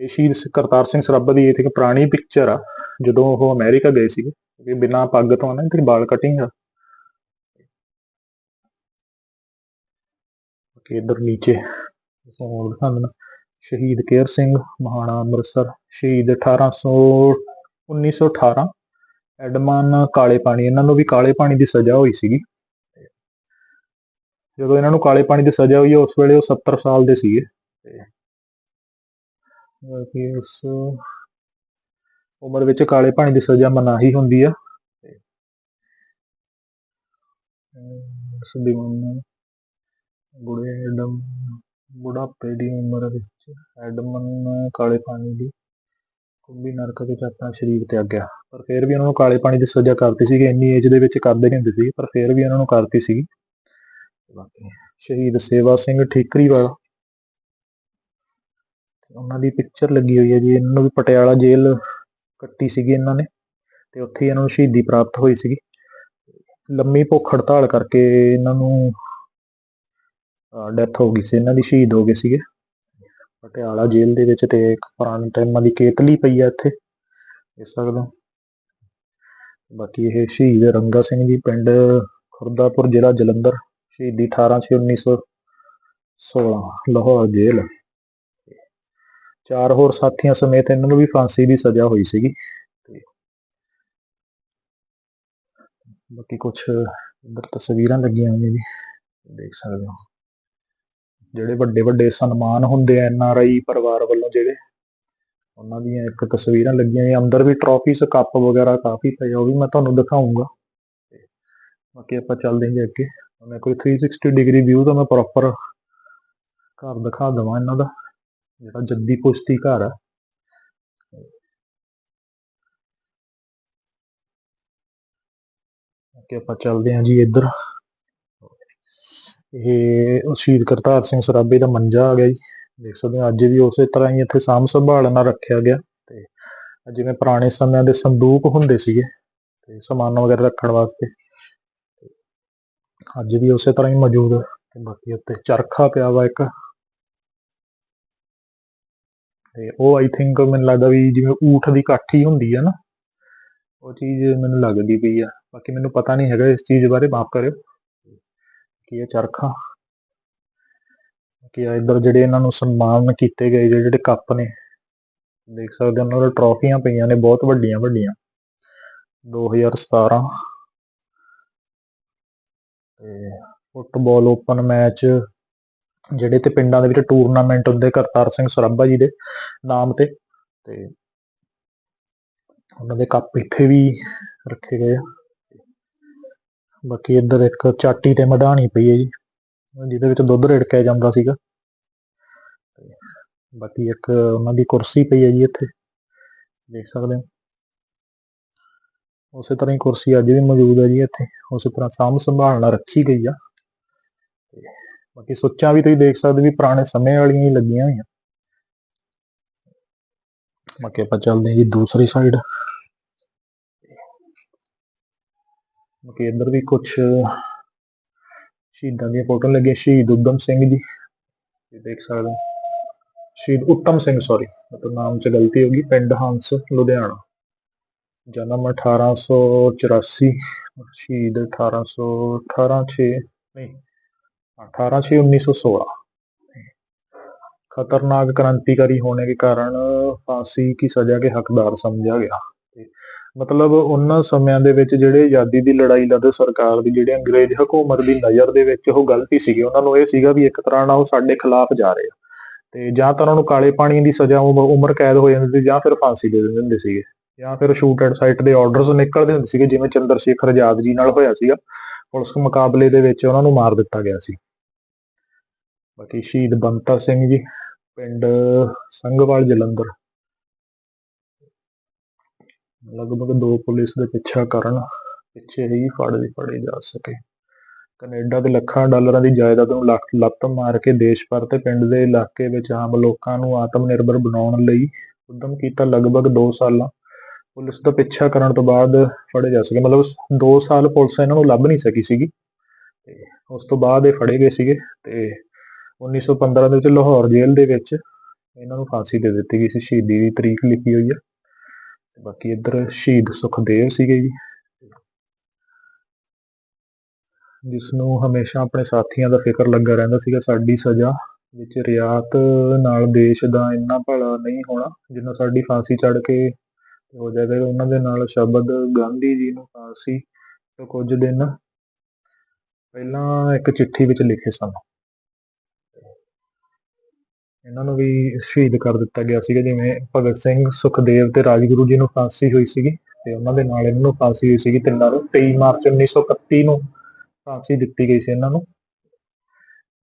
ਇਹ ਸ਼ਹੀਦ ਕਰਤਾਰ ਸਿੰਘ ਸਰਾਭਾ ਦੀ ਇੱਥੇ ਇੱਕ ਪੁਰਾਣੀ ਪਿਕਚਰ ਆ, ਜਦੋਂ ਉਹ ਅਮਰੀਕਾ ਗਏ ਸੀਗੇ ਕਿ ਬਿਨਾਂ ਪੱਗ ਤੋਂ ਨਾ ਤੇ ਬਾਲ ਕਟਿੰਗ ਆ। ਕਿ ਇਧਰ ਨੀਚੇ ਤੁਹਾਨੂੰ ਹੋਰ ਸ਼ਹੀਦ ਕੇਰ ਸਿੰਘ ਮਹਾਣਾ ਅੰਮ੍ਰਿਤਸਰ, ਸ਼ਹੀਦ 1800 1918 ਐਡਮਨ ਕਾਲੇ ਪਾਣੀ, ਇਹਨਾਂ ਨੂੰ ਵੀ ਕਾਲੇ ਪਾਣੀ ਦੀ ਸਜ਼ਾ ਹੋਈ ਸੀਗੀ। ਜਦੋਂ ਇਹਨਾਂ ਨੂੰ ਕਾਲੇ ਪਾਣੀ ਦੀ ਸਜ਼ਾ ਹੋਈ, ਉਸ ਵੇਲੇ ਉਹ 70 ਸਾਲ ਦੇ ਸੀਗੇ। ਤੇ ਬਾਕੀ ਉਸ ਉਮਰ ਵਿੱਚ ਕਾਲੇ ਪਾਣੀ ਦੀ ਸਜ਼ਾ ਮਨਾਹੀ ਹੁੰਦੀ ਆ। ਤੇ ਅਮ ਐਡਮ ਬੁਢਾਪੇ ਦੀ ਉਮਰ ਵਿੱਚ ਐਡਮਨ ਕਾਲੇ ਪਾਣੀ ਦੀ ਕੁੰਭੀ ਨਰਕ ਵਿੱਚ ਆਪਣਾ ਸਰੀਰ ਤਿਆਗਿਆ। ਪਰ ਫਿਰ ਵੀ ਉਹਨਾਂ ਨੂੰ ਕਾਲੇ ਪਾਣੀ ਦੀ ਸਜ਼ਾ ਕਰਤੀ ਸੀਗੀ, ਇੰਨੀ ਏਜ ਦੇ ਵਿੱਚ ਕਰਦੇ ਨਹੀਂ ਹੁੰਦੇ ਸੀ, ਪਰ ਫਿਰ ਵੀ ਉਹਨਾਂ ਨੂੰ ਕਰਤੀ ਸੀਗੀ। ਸ਼ਹੀਦ ਸੇਵਾ ਸਿੰਘ ਠੀਕਰੀ ਵਾਲਾ ਉਹਨਾਂ ਦੀ ਪਿਕਚਰ ਲੱਗੀ ਹੋਈ ਹੈ ਜੀ, ਇਹਨਾਂ ਨੂੰ ਵੀ ਪਟਿਆਲਾ ਜੇਲ੍ਹ ਕੱਟੀ ਸੀਗੀ ਇਹਨਾਂ ਨੇ, ਤੇ ਉੱਥੇ ਇਹਨਾਂ ਨੂੰ ਸ਼ਹੀਦੀ ਪ੍ਰਾਪਤ ਹੋਈ ਸੀਗੀ। ਲੰਮੀ ਭੁੱਖ ਹੜਤਾਲ ਕਰਕੇ ਇਹਨਾਂ ਨੂੰ ਡੈਥ ਹੋ ਗਈ ਸੀ, ਇਹਨਾਂ ਦੀ ਸ਼ਹੀਦ ਹੋ ਗਏ ਸੀਗੇ। ਪਟਿਆਲਾ ਜੇਲ੍ਹ ਦੇ ਵਿੱਚ ਤੇ ਇੱਕ ਪੁਰਾਣੇ ਟਾਈਮਾਂ ਦੀ ਕੇਤਲੀ ਪਈ ਆ ਇੱਥੇ, ਦੇਖ ਸਕਦੇ ਹੋ। ਬਾਕੀ ਇਹ ਸ਼ਹੀਦ ਰੰਗਾ ਸਿੰਘ ਜੀ ਪਿੰਡ ਖੁਰਦਾਪੁਰ ਜ਼ਿਲ੍ਹਾ ਜਲੰਧਰ, ਸ਼ਹੀਦੀ 18 ਛੇ 1916 ਲਾਹੌਰ ਜੇਲ੍ਹ। ਚਾਰ ਹੋਰ ਸਾਥੀਆਂ ਸਮੇਤ ਇਹਨਾਂ ਨੂੰ ਵੀ ਫਾਂਸੀ ਦੀ ਸਜ਼ਾ ਹੋਈ ਸੀਗੀ। ਤੇ ਬਾਕੀ ਕੁਝ ਇੱਧਰ ਤਸਵੀਰਾਂ ਲੱਗੀਆਂ ਹੋਈਆਂ ਜੀ ਦੇਖ ਸਕਦੇ ਹੋ। ਜਿਹੜੇ ਵੱਡੇ ਵੱਡੇ ਸਨਮਾਨ ਹੁੰਦੇ ਆ ਐਨ ਆਰ ਆਈ ਪਰਿਵਾਰ ਵੱਲੋਂ ਜਿਹੜੇ, ਉਹਨਾਂ ਦੀਆਂ ਇੱਕ ਤਸਵੀਰਾਂ ਲੱਗੀਆਂ ਹੋਈਆਂ, ਅੰਦਰ ਵੀ ਟਰਾਫੀਸ ਕੱਪ ਵਗੈਰਾ ਕਾਫੀ ਪਏ ਉਹ ਵੀ ਮੈਂ ਤੁਹਾਨੂੰ ਦਿਖਾਉਂਗਾ ਬਾਕੀ ਆਪਾਂ ਚੱਲਦੇ ਹਾਂ ਅੱਗੇ। ਮੈਂ ਕੋਈ 360 ਡਿਗਰੀ ਵਿਊ ਦਾ ਮੈਂ ਪ੍ਰੋਪਰ ਘਰ ਦਿਖਾ ਦਵਾਂ ਇਹਨਾਂ ਦਾ, ਜਿਹੜਾ ਜੱਦੀ ਪੁਸ਼ਤੀ ਘਰ ਆ। ਕਿ ਆਪਾਂ ਚੱਲਦੇ ਹਾਂ ਜੀ ਇੱਧਰ। ਇਹ ਸ਼ਹੀਦ ਕਰਤਾਰ ਸਿੰਘ ਸਰਾਭੇ ਦਾ ਮੰਜਾ ਆ ਗਿਆ ਜੀ। ਦੇਖ ਸਕਦੇ ਹੋ, ਅੱਜ ਵੀ ਉਸੇ ਤਰ੍ਹਾਂ ਹੀ ਇੱਥੇ ਸਾਂਭ ਸੰਭਾਲ ਨਾਲ ਰੱਖਿਆ ਗਿਆ ਤੇ ਜਿਵੇਂ ਪੁਰਾਣੇ ਸਮਿਆਂ ਦੇ ਸੰਦੂਕ ਹੁੰਦੇ ਸੀਗੇ ਤੇ ਸਮਾਨ ਵਗੈਰਾ ਰੱਖਣ ਵਾਸਤੇ। ਅੱਜ ਵੀ ਉਸੇ ਤਰ੍ਹਾਂ ਹੀ ਮੌਜੂਦ ਹੈ ਤੇ ਬਾਕੀ ਉੱਤੇ ਚਰਖਾ ਪਿਆ ਵਾ ਇੱਕ। ਤੇ ਉਹ ਆਈ ਥਿੰਕ ਮੈਨੂੰ ਲੱਗਦਾ ਵੀ ਜਿਵੇਂ ਊਠ ਦੀ ਕਾਠੀ ਹੁੰਦੀ ਆ ਨਾ, ਉਹ ਚੀਜ਼ ਮੈਨੂੰ ਲੱਗਦੀ ਪਈ ਆ। ਬਾਕੀ ਮੈਨੂੰ ਪਤਾ ਨਹੀਂ ਹੈਗਾ ਇਸ ਚੀਜ਼ ਬਾਰੇ, ਮਾਫ ਕਰਿਓ। ਕੀ ਇਹ ਚਰਖਾ? ਬਾਕੀ ਆ ਇੱਧਰ ਜਿਹੜੇ ਇਹਨਾਂ ਨੂੰ ਸਨਮਾਨ ਕੀਤੇ ਗਏ ਜਿਹੜੇ ਜਿਹੜੇ ਕੱਪ ਨੇ, ਦੇਖ ਸਕਦੇ ਹੋ ਉਹਨਾਂ ਦੇ ਟਰੋਫੀਆਂ ਪਈਆਂ ਨੇ, ਬਹੁਤ ਵੱਡੀਆਂ ਵੱਡੀਆਂ। 2017 ਤੇ ਫੁੱਟਬਾਲ ਓਪਨ ਮੈਚ, ਜਿਹੜੇ ਤੇ ਪਿੰਡਾਂ ਦੇ ਵਿੱਚ ਟੂਰਨਾਮੈਂਟ ਹੁੰਦੇ, ਕਰਤਾਰ ਸਿੰਘ ਸਰਾਭਾ ਜੀ ਦੇ ਨਾਮ ਤੇ। ਤੇ ਉਹਨਾਂ ਦੇ ਕੱਪ ਇੱਥੇ ਵੀ ਰੱਖੇ ਗਏ ਆ। ਬਾਕੀ ਇੱਧਰ ਇੱਕ ਚਾਟੀ ਤੇ ਮਧਾਣੀ ਪਈ ਹੈ ਜੀ, ਜਿਹਦੇ ਵਿੱਚ ਦੁੱਧ ਰਿੜਕਿਆ ਜਾਂਦਾ ਸੀਗਾ। ਬਾਕੀ ਇੱਕ ਉਹਨਾਂ ਦੀ ਕੁਰਸੀ ਪਈ ਹੈ ਜੀ ਇੱਥੇ, ਦੇਖ ਸਕਦੇ ਹੋ। ਉਸੇ ਤਰ੍ਹਾਂ ਹੀ ਕੁਰਸੀ ਅੱਜ ਵੀ ਮੌਜੂਦ ਹੈ ਜੀ ਇੱਥੇ, ਉਸੇ ਤਰ੍ਹਾਂ ਸਾਂਭ ਸੰਭਾਲ ਨਾਲ ਰੱਖੀ ਗਈ ਆ। ਤੇ ਬਾਕੀ ਸੁੱਚਾਂ ਵੀ ਤੁਸੀਂ ਦੇਖ ਸਕਦੇ ਵੀ ਪੁਰਾਣੇ ਸਮੇਂ ਵਾਲੀਆਂ ਹੀ ਲੱਗੀਆਂ ਹੋਈਆਂ। ਬਾਕੀ ਆਪਾਂ ਚੱਲਦੇ ਹਾਂ ਜੀ ਦੂਸਰੀ ਸਾਈਡ ਬਾਕੀ ਇੱਧਰ ਵੀ ਕੁਝ ਸ਼ਹੀਦਾਂ ਦੀਆਂ ਫੋਟੋ ਲੱਗੀਆਂ ਸ਼ਹੀਦ ਉਦਮ ਸਿੰਘ ਜੀ ਇਹ ਦੇਖ ਸਕਦੇ ਹੋ ਸ਼ਹੀਦ ਉੱਤਮ ਸਿੰਘ ਸੌਰੀ ਮਤਲਬ ਨਾਮ 'ਚ ਗਲਤੀ ਹੋ ਗਈ ਪਿੰਡ ਹੰਸ ਲੁਧਿਆਣਾ ਜਨਮ 1884 ਸ਼ਹੀਦ 1800 18 6 ਨਹੀਂ 18 6 1916 खतरनाक क्रांतिकारी होने के कारण फांसी की सजा के हकदार ਸਮਝਿਆ ਗਿਆ ਤੇ ਮਤਲਬ ਉਹਨਾਂ ਸਮਿਆਂ ਦੇ ਵਿੱਚ ਜਿਹੜੇ ਆਜ਼ਾਦੀ ਦੀ ਲੜਾਈ ਲੜਦੇ ਸਰਕਾਰ ਦੀ, ਜਿਹੜੇ ਅੰਗਰੇਜ਼ ਹਕੂਮਤ ਦੀ ਨਜ਼ਰ ਦੇ ਵਿੱਚ ਉਹ ਗਲਤੀ ਸੀਗੀ, ਉਹਨਾਂ ਨੂੰ ਇਹ ਸੀਗਾ ਵੀ ਇੱਕ ਤਰ੍ਹਾਂ ਨਾਲ ਉਹ ਸਾਡੇ ਖਿਲਾਫ ਜਾ ਰਹੇ ਆ। ਤੇ ਜਾਂ ਤਾਂ ਉਹਨਾਂ ਨੂੰ ਕਾਲੇ ਪਾਣੀ ਦੀ ਸਜ਼ਾ ਉਮ- ਉਮਰ ਕੈਦ ਹੋ ਜਾਂਦੀ ਸੀ ਜਾਂ ਫਿਰ ਫਾਂਸੀ ਦੇ ਦਿੰਦੇ ਹੁੰਦੇ ਸੀਗੇ। ਜਾਂ ਫਿਰ ਸ਼ੂਟ ਐਟ ਸਾਈਟ ਦੇ ਆਰਡਰਸ ਨਿਕਲਦੇ ਹੁੰਦੇ ਸੀਗੇ, ਜਿਵੇਂ ਚੰਦਰ ਸ਼ੇਖਰ ਆਜ਼ਾਦ ਜੀ ਨਾਲ ਹੋਇਆ ਸੀਗਾ, ਪੁਲਿਸ ਮੁਕਾਬਲੇ ਦੇ ਵਿੱਚ ਉਹਨਾਂ ਨੂੰ ਮਾਰ ਦਿੱਤਾ ਗਿਆ ਸੀ। ਬਾਕੀ ਸ਼ਹੀਦ ਬੰਤਾ ਸਿੰਘ ਜੀ, ਪਿੰਡ ਸੰਘਵਾਲ ਜਲੰਧਰ। ਲਗਭਗ ਦੋ ਪੁਲਿਸ ਦਾ ਪਿੱਛਾ ਕਰਨ ਪਿੱਛੇ ਹੀ ਫੜੇ ਫੜੇ ਜਾ ਸਕੇ। ਕੈਨੇਡਾ ਦੇ ਲੱਖਾਂ ਡਾਲਰਾਂ ਦੀ ਜਾਇਦਾਦ ਨੂੰ ਲੱਖ ਲੱਤ ਮਾਰ ਕੇ ਦੇਸ਼ ਭਰ ਤੇ ਪਿੰਡ ਦੇ ਇਲਾਕੇ ਵਿੱਚ ਆਮ ਲੋਕਾਂ ਨੂੰ ਆਤਮ ਨਿਰਭਰ ਬਣਾਉਣ ਲਈ ਉਦਮ ਕੀਤਾ ਲਗਭਗ 2 ਸਾਲਾਂ। ਪੁਲਿਸ ਦਾ ਪਿੱਛਾ ਕਰਨ ਤੋਂ ਬਾਅਦ ਫੜੇ ਜਾ ਸਕੇ। ਮਤਲਬ 2 ਸਾਲ ਪੁਲਿਸ ਇਹਨਾਂ ਨੂੰ ਲੱਭ ਨਹੀਂ ਸਕੀ ਸੀਗੀ। ਤੇ ਉਸ ਤੋਂ ਬਾਅਦ ਇਹ ਫੜੇ ਗਏ ਸੀਗੇ ਤੇ 1915 ਦੇ ਵਿੱਚ ਲਾਹੌਰ ਜੇਲ੍ਹ ਦੇ ਵਿੱਚ ਇਹਨਾਂ ਨੂੰ ਫਾਂਸੀ ਦੇ ਦਿੱਤੀ ਗਈ ਸੀ। ਸ਼ਹੀਦੀ ਦੀ ਤਰੀਕ ਲਿਖੀ ਹੋਈ ਹੈ। ਤੇ ਬਾਕੀ ਇੱਧਰ ਸ਼ਹੀਦ ਸੁਖਦੇਵ ਸੀਗੇ ਜੀ। ਜਿਸ ਨੂੰ ਹਮੇਸ਼ਾ ਆਪਣੇ ਸਾਥੀਆਂ ਦਾ ਫਿਕਰ ਲੱਗਾ ਰਹਿੰਦਾ ਸੀਗਾ, ਸਾਡੀ ਸਜ਼ਾ ਵਿੱਚ ਰਿਆਤ ਨਾਲ ਦੇਸ਼ ਦਾ ਇੰਨਾ ਭਲਾ ਨਹੀਂ ਹੋਣਾ, ਜਿੰਨਾ ਸਾਡੀ ਫਾਂਸੀ ਚੜ ਕੇ ਹੋ ਜਾਏਗਾ, ਉਹਨਾਂ ਦੇ ਨਾਲ ਸ਼ਬਦ ਗਾਂਧੀ ਜੀ ਨੂੰ ਫਾਂਸੀ ਤੋਂ ਕੁਝ ਦਿਨ ਪਹਿਲਾਂ ਇੱਕ ਚਿੱਠੀ ਵਿੱਚ ਲਿਖੇ ਸਨ। ਇਹਨਾਂ ਨੂੰ ਵੀ ਸ਼ਹੀਦ ਕਰ ਦਿੱਤਾ ਗਿਆ ਸੀਗਾ, ਜਿਵੇਂ ਭਗਤ ਸਿੰਘ, ਸੁਖਦੇਵ ਤੇ ਰਾਜਗੁਰੂ ਜੀ ਨੂੰ ਫਾਂਸੀ ਹੋਈ ਸੀਗੀ ਤੇ ਉਹਨਾਂ ਦੇ ਨਾਲ ਇਹਨਾਂ ਨੂੰ ਫਾਂਸੀ ਹੋਈ ਸੀਗੀ, ਤਿੰਨਾਂ ਨੂੰ 23 ਮਾਰਚ 1931 ਨੂੰ ਫਾਂਸੀ ਦਿੱਤੀ ਗਈ ਸੀ ਇਹਨਾਂ ਨੂੰ।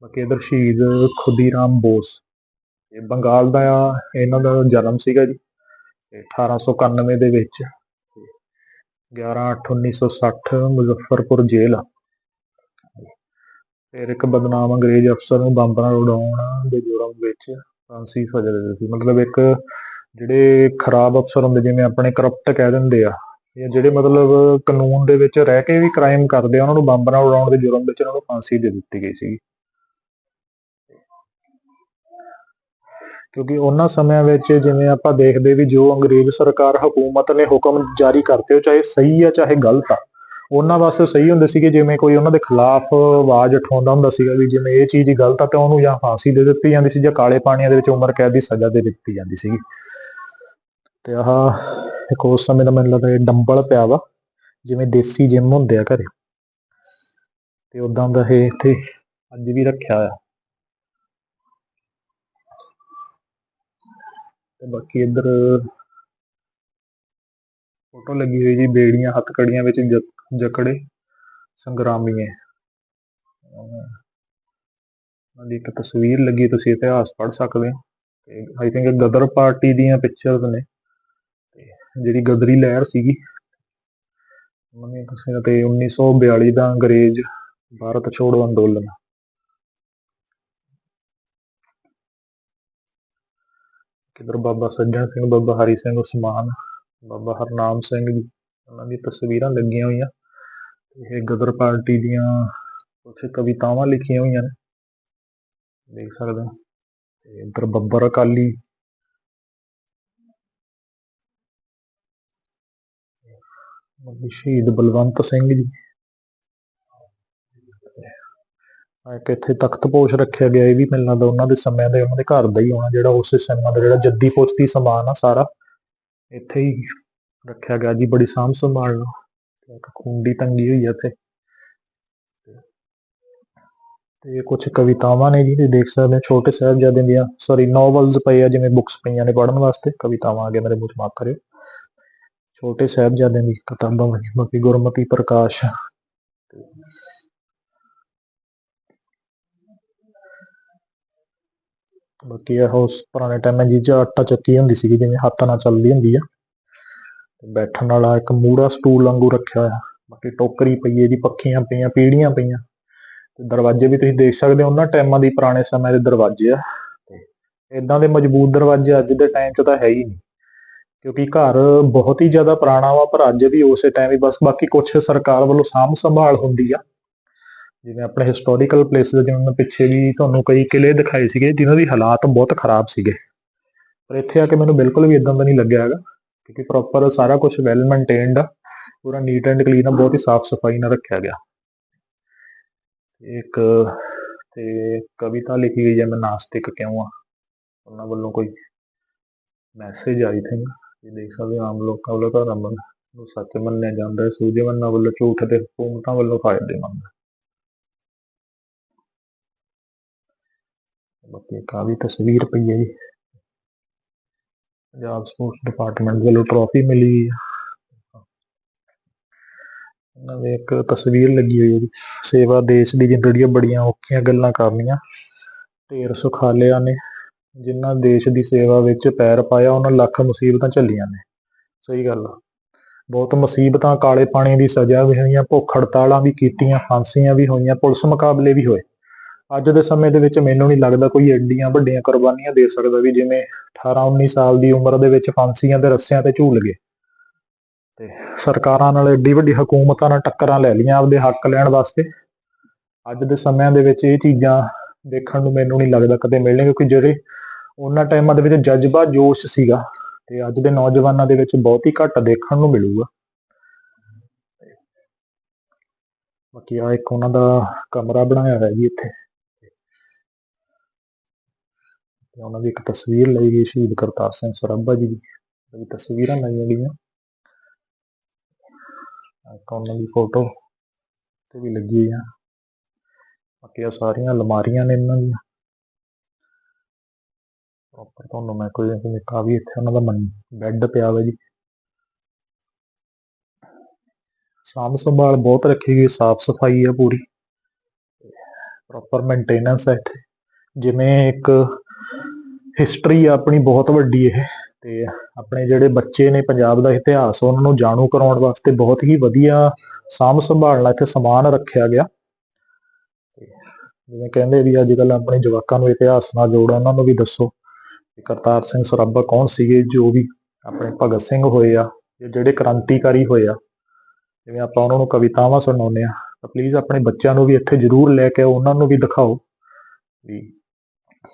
ਬਾਕੀ ਇਧਰ ਸ਼ਹੀਦ ਖੁਦੀਰਾਮ ਬੋਸ, ਇਹ ਬੰਗਾਲ ਦਾ ਇਹਨਾਂ ਦਾ ਜਨਮ ਸੀਗਾ ਜੀ, ਤੇ 1891 ਦੇ ਵਿੱਚ 11/8/1960 ਮੁਜ਼ੱਫਰਪੁਰ ਜੇਲ੍ਹ ਆ। ਫਿਰ ਇੱਕ ਬਦਨਾਮ ਅੰਗਰੇਜ਼ ਅਫਸਰ ਨੂੰ ਬੰਬ ਨਾਲ ਉਡਾਉਣ ਦੇ ਜੁਰਮ ਵਿੱਚ ਫਾਂਸੀ ਸਜ਼ਾ ਦੇ ਦਿੱਤੀ ਮਤਲਬ ਇੱਕ ਜਿਹੜੇ ਖਰਾਬ ਅਫਸਰ ਹੁੰਦੇ, ਜਿਵੇਂ ਆਪਣੇ ਕਰਪਟ ਕਹਿ ਦਿੰਦੇ ਆ, ਜਾਂ ਜਿਹੜੇ ਮਤਲਬ ਕਾਨੂੰਨ ਦੇ ਵਿੱਚ ਰਹਿ ਕੇ ਵੀ ਕ੍ਰਾਈਮ ਕਰਦੇ ਆ, ਉਹਨਾਂ ਨੂੰ ਬੰਬ ਨਾਲ ਉਡਾਉਣ ਦੇ ਜੁਰਮ ਵਿੱਚ ਉਹਨਾਂ ਨੂੰ ਫਾਂਸੀ ਦੇ ਦਿੱਤੀ ਗਈ ਸੀ। ਕਿਉਂਕਿ ਉਹਨਾਂ ਸਮਿਆਂ ਵਿੱਚ ਜਿਵੇਂ ਆਪਾਂ ਦੇਖਦੇ ਵੀ ਜੋ ਅੰਗਰੇਜ਼ ਸਰਕਾਰ ਹਕੂਮਤ ਨੇ ਹੁਕਮ ਜਾਰੀ ਕਰਤੇ, ਉਹ ਚਾਹੇ ਸਹੀ ਆ, ਚਾਹੇ ਗਲਤ ਆ ਉਹਨਾਂ ਵਾਸਤੇ ਸਹੀ ਹੁੰਦੇ ਸੀਗੇ, ਜਿਵੇਂ ਕੋਈ ਉਹਨਾਂ ਦੇ ਖਿਲਾਫ ਆਵਾਜ਼ ਉਠਾਉਂਦਾ ਹੁੰਦਾ ਸੀਗਾ ਵੀ ਜਿਵੇਂ ਇਹ ਚੀਜ਼ ਗਲਤ ਆ ਤਾਂ ਉਹਨੂੰ ਜਾਂ ਫਾਂਸੀ ਦੇ ਦਿੱਤੀ ਜਾਂਦੀ ਸੀ ਜਾਂ ਕਾਲੇ ਪਾਣੀਆਂ ਦੇ ਵਿੱਚ ਉਮਰ ਕੈਦ ਦੀ ਸਜ਼ਾ ਦੇ ਦਿੱਤੀ ਜਾਂਦੀ ਸੀਗੀ। ਤੇ ਆਹ ਇੱਕ ਉਸ ਸਮੇਂ ਦਾ ਮੈਨੂੰ ਲੱਗਦਾ ਡੰਬਲ ਪਿਆ ਵਾ, ਜਿਵੇਂ ਦੇਸੀ ਜਿਮ ਹੁੰਦੇ ਆ ਘਰੇ। ਤੇ ਉਦਾਂ ਦਾ ਇਹ ਇੱਥੇ ਅੱਜ ਵੀ ਰੱਖਿਆ ਹੋਇਆ। ਤੇ ਬਾਕੀ ਇੱਧਰ ਫੋਟੋ ਲੱਗੀ ਹੋਈ ਜੀ ਬੇੜੀਆਂ ਹੱਥਕੜੀਆਂ ਵਿੱਚ ਜਕੜੇ ਸੰਗਰਾਮੀਏ। ਉਹਨਾਂ ਦੀ ਇੱਕ ਤਸਵੀਰ ਲੱਗੀ, ਤੁਸੀਂ ਇਤਿਹਾਸ ਪੜ੍ਹ ਸਕਦੇ ਹੋ। ਤੇ ਆਈ ਥਿੰਕ ਗਦਰ ਪਾਰਟੀ ਦੀਆਂ ਪਿਕਚਰਸ ਨੇ। ਤੇ ਜਿਹੜੀ ਗਦਰੀ ਲਹਿਰ ਸੀਗੀ, ਉਹਨਾਂ ਦੀਆਂ ਤੇ 1942 ਦਾ ਅੰਗਰੇਜ਼ ਭਾਰਤ ਛੋੜੋ ਅੰਦੋਲਨ। ਕਿਧਰ ਬਾਬਾ ਸੱਜਣ ਸਿੰਘ, ਬਾਬਾ ਹਰੀ ਸਿੰਘ ਉਸਮਾਨ ਬਾਬਾ ਹਰਨਾਮ ਸਿੰਘ ਜੀ, ਉਹਨਾਂ ਦੀ ਤਸਵੀਰਾਂ ਲੱਗੀਆਂ ਹੋਈਆਂ। ਇਹ ਗਦਰ ਪਾਰਟੀ ਦੀਆਂ ਕੁਝ ਕਵਿਤਾਵਾਂ ਲਿਖੀਆਂ ਹੋਈਆਂ ਨੇ। ਦੇਖ ਸਕਦੇ ਹੋ। ਤੇ ਇੱਧਰ ਬੱਬਰ ਅਕਾਲੀ। ਸ਼ਹੀਦ ਬਲਵੰਤ ਸਿੰਘ ਜੀ। ਆਹ ਇੱਕ ਇੱਥੇ ਤਖਤ ਪੋਸ਼ ਰੱਖਿਆ ਗਿਆ। ਇਹ ਵੀ ਮੈਨੂੰ ਦਾ ਉਹਨਾਂ ਦੇ ਸਮਿਆਂ ਦੇ, ਉਹਨਾਂ ਦੇ ਘਰ ਦਾ ਹੀ ਹੋਣਾ ਜਿਹੜਾ ਉਸੇ ਸਮਾਂ ਦਾ ਜਿਹੜਾ ਜੱਦੀ ਪੁਸ਼ਤੀ ਸਮਾਨ ਆ ਸਾਰਾ। ਇੱਥੇ ਹੀ ਰੱਖਿਆ ਗਿਆ ਜੀ, ਬੜੀ ਸਾਂਭ ਸੰਭਾਲ ਨਾਲ। ਤੇ ਇੱਕ ਖੁੰਡੀ ਟੰਗੀ ਹੋਈ ਆ ਇੱਥੇ। ਤੇ ਕੁਝ ਕਵਿਤਾਵਾਂ ਨੇ ਜੀ ਦੇਖ ਸਕਦੇ ਹੋ, ਛੋਟੇ ਸਾਹਿਬਜ਼ਾਦੇ ਦੀਆਂ ਸੌਰੀ ਨੋਵਲਸ ਪਏ ਆ, ਜਿਵੇਂ ਬੁੱਕਸ ਪਈਆਂ ਨੇ ਪੜ੍ਹਨ ਵਾਸਤੇ। ਕਵਿਤਾਵਾਂ ਆ ਗਏ ਮੇਰੇ ਮੂੰਹ ਚ ਮਾਫ ਕਰਿਓ ਛੋਟੇ ਸਾਹਿਬਜ਼ਾਦਿਆਂ ਦੀ ਕਿਤਾਬਾਂ ਬਾਕੀ ਗੁਰਮਤੀ ਪ੍ਰਕਾਸ਼ ਬਾਕੀ ਇਹ ਉਸ ਪੁਰਾਣੇ ਟਾਈਮਾਂ ਜੀ ਜਾਂ ਆਟਾ ਚੱਕੀ ਹੁੰਦੀ ਸੀਗੀ, ਜਿਵੇਂ ਹੱਥ ਨਾਲ ਚੱਲਦੀ ਹੁੰਦੀ ਆ। ਤੇ ਬੈਠਣ ਵਾਲਾ ਇੱਕ ਮੂੜਾ ਸਟੂਲ ਵਾਂਗੂ ਰੱਖਿਆ ਹੋਇਆ। ਬਾਕੀ ਟੋਕਰੀ ਪਈ ਹੈ ਜੀ, ਪੱਖੀਆਂ ਪਈਆਂ, ਪੀੜੀਆਂ ਪਈਆਂ। ਤੇ ਦਰਵਾਜ਼ੇ ਵੀ ਤੁਸੀਂ ਦੇਖ ਸਕਦੇ ਹੋ, ਉਹਨਾਂ ਟਾਈਮਾਂ ਦੀ ਪੁਰਾਣੇ ਸਮੇਂ ਦੇ ਦਰਵਾਜ਼ੇ ਆ। ਤੇ ਇਦਾਂ ਦੇ ਮਜ਼ਬੂਤ ਦਰਵਾਜ਼ੇ ਅੱਜ ਦੇ ਟਾਈਮ 'ਚ ਤਾਂ ਹੈ ਹੀ ਨਹੀਂ। ਕਿਉਂਕਿ ਘਰ ਬਹੁਤ ਹੀ ਜ਼ਿਆਦਾ ਪੁਰਾਣਾ ਵਾ, ਪਰ ਅੱਜ ਵੀ ਉਸੇ ਟਾਈਮ ਹੀ ਬਸ ਬਾਕੀ ਕੁਝ ਸਰਕਾਰ ਵੱਲੋਂ ਸਾਂਭ ਸੰਭਾਲ ਹੁੰਦੀ ਆ। ਜਿਵੇਂ ਆਪਣੇ ਹਿਸਟੋਰੀਕਲ ਪਲੇਸਿਸ ਜਿਵੇਂ ਮੈਂ ਪਿੱਛੇ ਵੀ ਤੁਹਾਨੂੰ ਕਈ ਕਿਲੇ ਦਿਖਾਏ ਸੀਗੇ ਜਿਨ੍ਹਾਂ ਦੀ ਹਾਲਾਤ ਬਹੁਤ ਖਰਾਬ ਸੀਗੇ। ਪਰ ਇੱਥੇ ਆ ਕੇ ਮੈਨੂੰ ਬਿਲਕੁਲ ਵੀ ਇਦਾਂ ਦਾ ਨਹੀਂ ਲੱਗਿਆ ਹੈਗਾ, ਕਿਉਂਕਿ ਪ੍ਰੋਪਰ ਸਾਰਾ ਕੁਝ ਵੈਲ ਮੇਨਟੇਨਡ ਆ, ਪੂਰਾ ਨੀਟ ਐਂਡ ਕਲੀਨ ਆ, ਬਹੁਤ ਹੀ ਸਾਫ਼ ਸਫ਼ਾਈ ਨਾਲ ਰੱਖਿਆ ਗਿਆ। ਇੱਕ ਤੇ ਕਵਿਤਾ ਲਿਖੀ ਗਈ ਹੈ ਮੈਂ ਨਾਸਤਿਕ ਕਿਉਂ ਆ, ਉਹਨਾਂ ਵੱਲੋਂ ਕੋਈ ਮੈਸੇਜ ਆਈ ਥਿੰਕ ਇਹ ਦੇਖ ਸਕਦੇ ਹੋ ਆਮ ਲੋਕਾਂ ਵੱਲੋਂ ਤਾਂ ਰਮਨ ਨੂੰ ਸੱਚ ਮੰਨਿਆ ਜਾਂਦਾ ਹੈ ਸੂਝਵਾਨਾਂ ਵੱਲੋਂ ਝੂਠ ਤੇ ਹਕੂਮਤਾਂ ਵੱਲੋਂ ਫਾਇਦੇਮੰਦ ਬਾਕੀ ਇੱਕ ਤਸਵੀਰ ਪਈ ਹੈ ਜੀ। ਪੰਜਾਬ ਸਪੋਰਟਸ ਡਿਪਾਰਟਮੈਂਟ ਵੱਲੋਂ ਟਰੋਫੀ ਮਿਲੀ ਹੋਈ ਦੇ ਇੱਕ ਤਸਵੀਰ ਲੱਗੀ ਹੋਈ ਹੈ ਜੀ। ਸੇਵਾ ਦੇਸ਼ ਦੀ ਜ਼ਿੰਦੜੀਆਂ ਬੜੀਆਂ ਔਖੀਆਂ ਗੱਲਾਂ ਕਰਨੀਆਂ। ਢੇਰ ਸੁਖਾਲਿਆਂ ਨੇ ਜਿਨ੍ਹਾਂ ਦੇਸ਼ ਦੀ ਸੇਵਾ ਵਿੱਚ ਪੈਰ ਪਾਇਆ, ਉਹਨਾਂ ਲੱਖ ਮੁਸੀਬਤਾਂ ਝੱਲੀਆਂ ਨੇ। ਸਹੀ ਗੱਲ ਆ। ਬਹੁਤ ਮੁਸੀਬਤਾਂ, ਕਾਲੇ ਪਾਣੀ ਦੀ ਸਜ਼ਾ ਵੀ ਹੋਈਆਂ ਭੁੱਖ ਹੜਤਾਲਾਂ ਵੀ ਕੀਤੀਆਂ, ਫਾਂਸੀਆਂ ਵੀ ਹੋਈਆਂ, ਪੁਲਿਸ ਮੁਕਾਬਲੇ ਵੀ ਹੋਏ। ਅੱਜ ਦੇ ਸਮੇਂ ਦੇ ਵਿੱਚ ਮੈਨੂੰ ਨਹੀਂ ਲੱਗਦਾ ਕੋਈ ਐਡੀਆਂ ਵੱਡੀਆਂ ਕੁਰਬਾਨੀਆਂ ਦੇ ਸਕਦਾ ਵੀ ਜਿਵੇਂ 18 19 ਸਾਲ ਦੀ ਉਮਰ ਦੇ ਵਿੱਚ ਫਾਂਸੀਆਂ ਦੇ ਰੱਸਿਆਂ ਤੇ ਝੂਲ ਗਏ। ਤੇ ਸਰਕਾਰਾਂ ਨਾਲ ਐਡੀ ਵੱਡੀ ਹਕੂਮਤਾਂ ਨਾਲ ਟੱਕਰਾਂ ਲੈ ਲਈਆਂ ਆਪਦੇ ਹੱਕ ਲੈਣ ਵਾਸਤੇ। ਅੱਜ ਦੇ ਸਮਿਆਂ ਦੇ ਵਿੱਚ ਇਹ ਚੀਜ਼ਾਂ ਦੇਖਣ ਨੂੰ ਮੈਨੂੰ ਨਹੀਂ ਲੱਗਦਾ ਕਦੇ ਮਿਲਣਗੇ ਕਿਉਂਕਿ ਜਿਹੜੇ ਉਹਨਾਂ ਟਾਈਮਾਂ ਦੇ ਵਿੱਚ ਜਜ਼ਬਾ ਜੋਸ਼ ਸੀਗਾ ਤੇ ਅੱਜ ਦੇ ਨੌਜਵਾਨਾਂ ਦੇ ਵਿੱਚ ਬਹੁਤ ਹੀ ਘੱਟ ਦੇਖਣ ਨੂੰ ਮਿਲੂਗਾ। ਬਾਕੀ ਆ ਇੱਕ ਉਹਨਾਂ ਦਾ ਕਮਰਾ ਬਣਾਇਆ ਹੋਇਆ ਜੀ ਇੱਥੇ। ਤੇ ਉਹਨਾਂ ਦੀ ਇੱਕ ਤਸਵੀਰ ਲਈ ਗਈ ਸ਼ਹੀਦ ਕਰਤਾਰ ਸਿੰਘ ਸਰਾਭਾ ਜੀ ਦੀ ਉਹਦੀ ਤਸਵੀਰਾਂ ਲਾਈਆਂ ਗਈਆਂ। ਉਹਨਾਂ ਦੀ ਫੋਟੋ ਤੇ ਵੀ ਲੱਗੀ ਆ। ਬਾਕੀ ਆ ਸਾਰੀਆਂ ਅਲਮਾਰੀਆਂ ਨੇ ਇਹਨਾਂ ਦੀਆਂ। ਪ੍ਰੋਪਰ ਤੁਹਾਨੂੰ ਮੈਂ ਕੋਈ ਜਿਵੇਂ ਕਾ ਵੀ ਇੱਥੇ ਉਹਨਾਂ ਦਾ ਬੈੱਡ ਪਿਆ ਹੋਇਆ ਜੀ। ਸਾਂਭ ਸੰਭਾਲ ਬਹੁਤ ਰੱਖੀ ਗਈ, ਸਾਫ਼ ਸਫ਼ਾਈ ਆ ਪੂਰੀ। ਪ੍ਰੋਪਰ ਮੇਨਟੇਨੈਂਸ ਹੈ ਇੱਥੇ। ਜਿਵੇਂ ਇੱਕ ਹਿਸਟਰੀ ਆ ਆਪਣੀ ਬਹੁਤ ਵੱਡੀ ਇਹ, ਤੇ ਆਪਣੇ ਜਿਹੜੇ ਬੱਚੇ ਨੇ ਪੰਜਾਬ ਦਾ ਇਤਿਹਾਸ, ਉਹਨਾਂ ਨੂੰ ਜਾਣੂ ਕਰਾਉਣ ਵਾਸਤੇ ਬਹੁਤ ਹੀ ਵਧੀਆ ਸਾਂਭ ਸੰਭਾਲ ਇੱਥੇ ਸਮਾਨ ਰੱਖਿਆ ਗਿਆ। ਜਿਵੇਂ ਕਹਿੰਦੇ ਵੀ ਅੱਜ ਕੱਲ ਆਪਣੇ ਜਵਾਕਾਂ ਨੂੰ ਇਤਿਹਾਸ ਨਾਲ ਜੋੜੋ, ਉਹਨਾਂ ਨੂੰ ਵੀ ਦੱਸੋ ਕਿ ਕਰਤਾਰ ਸਿੰਘ ਸਰਾਭਾ ਕੌਣ ਸੀਗੇ, ਜੋ ਵੀ ਆਪਣੇ ਭਗਤ ਸਿੰਘ ਹੋਏ ਆ, ਜਾਂ ਜਿਹੜੇ ਕ੍ਰਾਂਤੀਕਾਰੀ ਹੋਏ ਆ। ਜਿਵੇਂ ਆਪਾਂ ਉਹਨਾਂ ਨੂੰ ਕਵਿਤਾਵਾਂ ਸੁਣਾਉਂਦੇ ਆ ਤਾਂ ਪਲੀਜ਼ ਆਪਣੇ ਬੱਚਿਆਂ ਨੂੰ ਵੀ ਇੱਥੇ ਜ਼ਰੂਰ ਲੈ ਕੇ ਆਓ, ਉਹਨਾਂ ਨੂੰ ਵੀ ਦਿਖਾਓ ਵੀ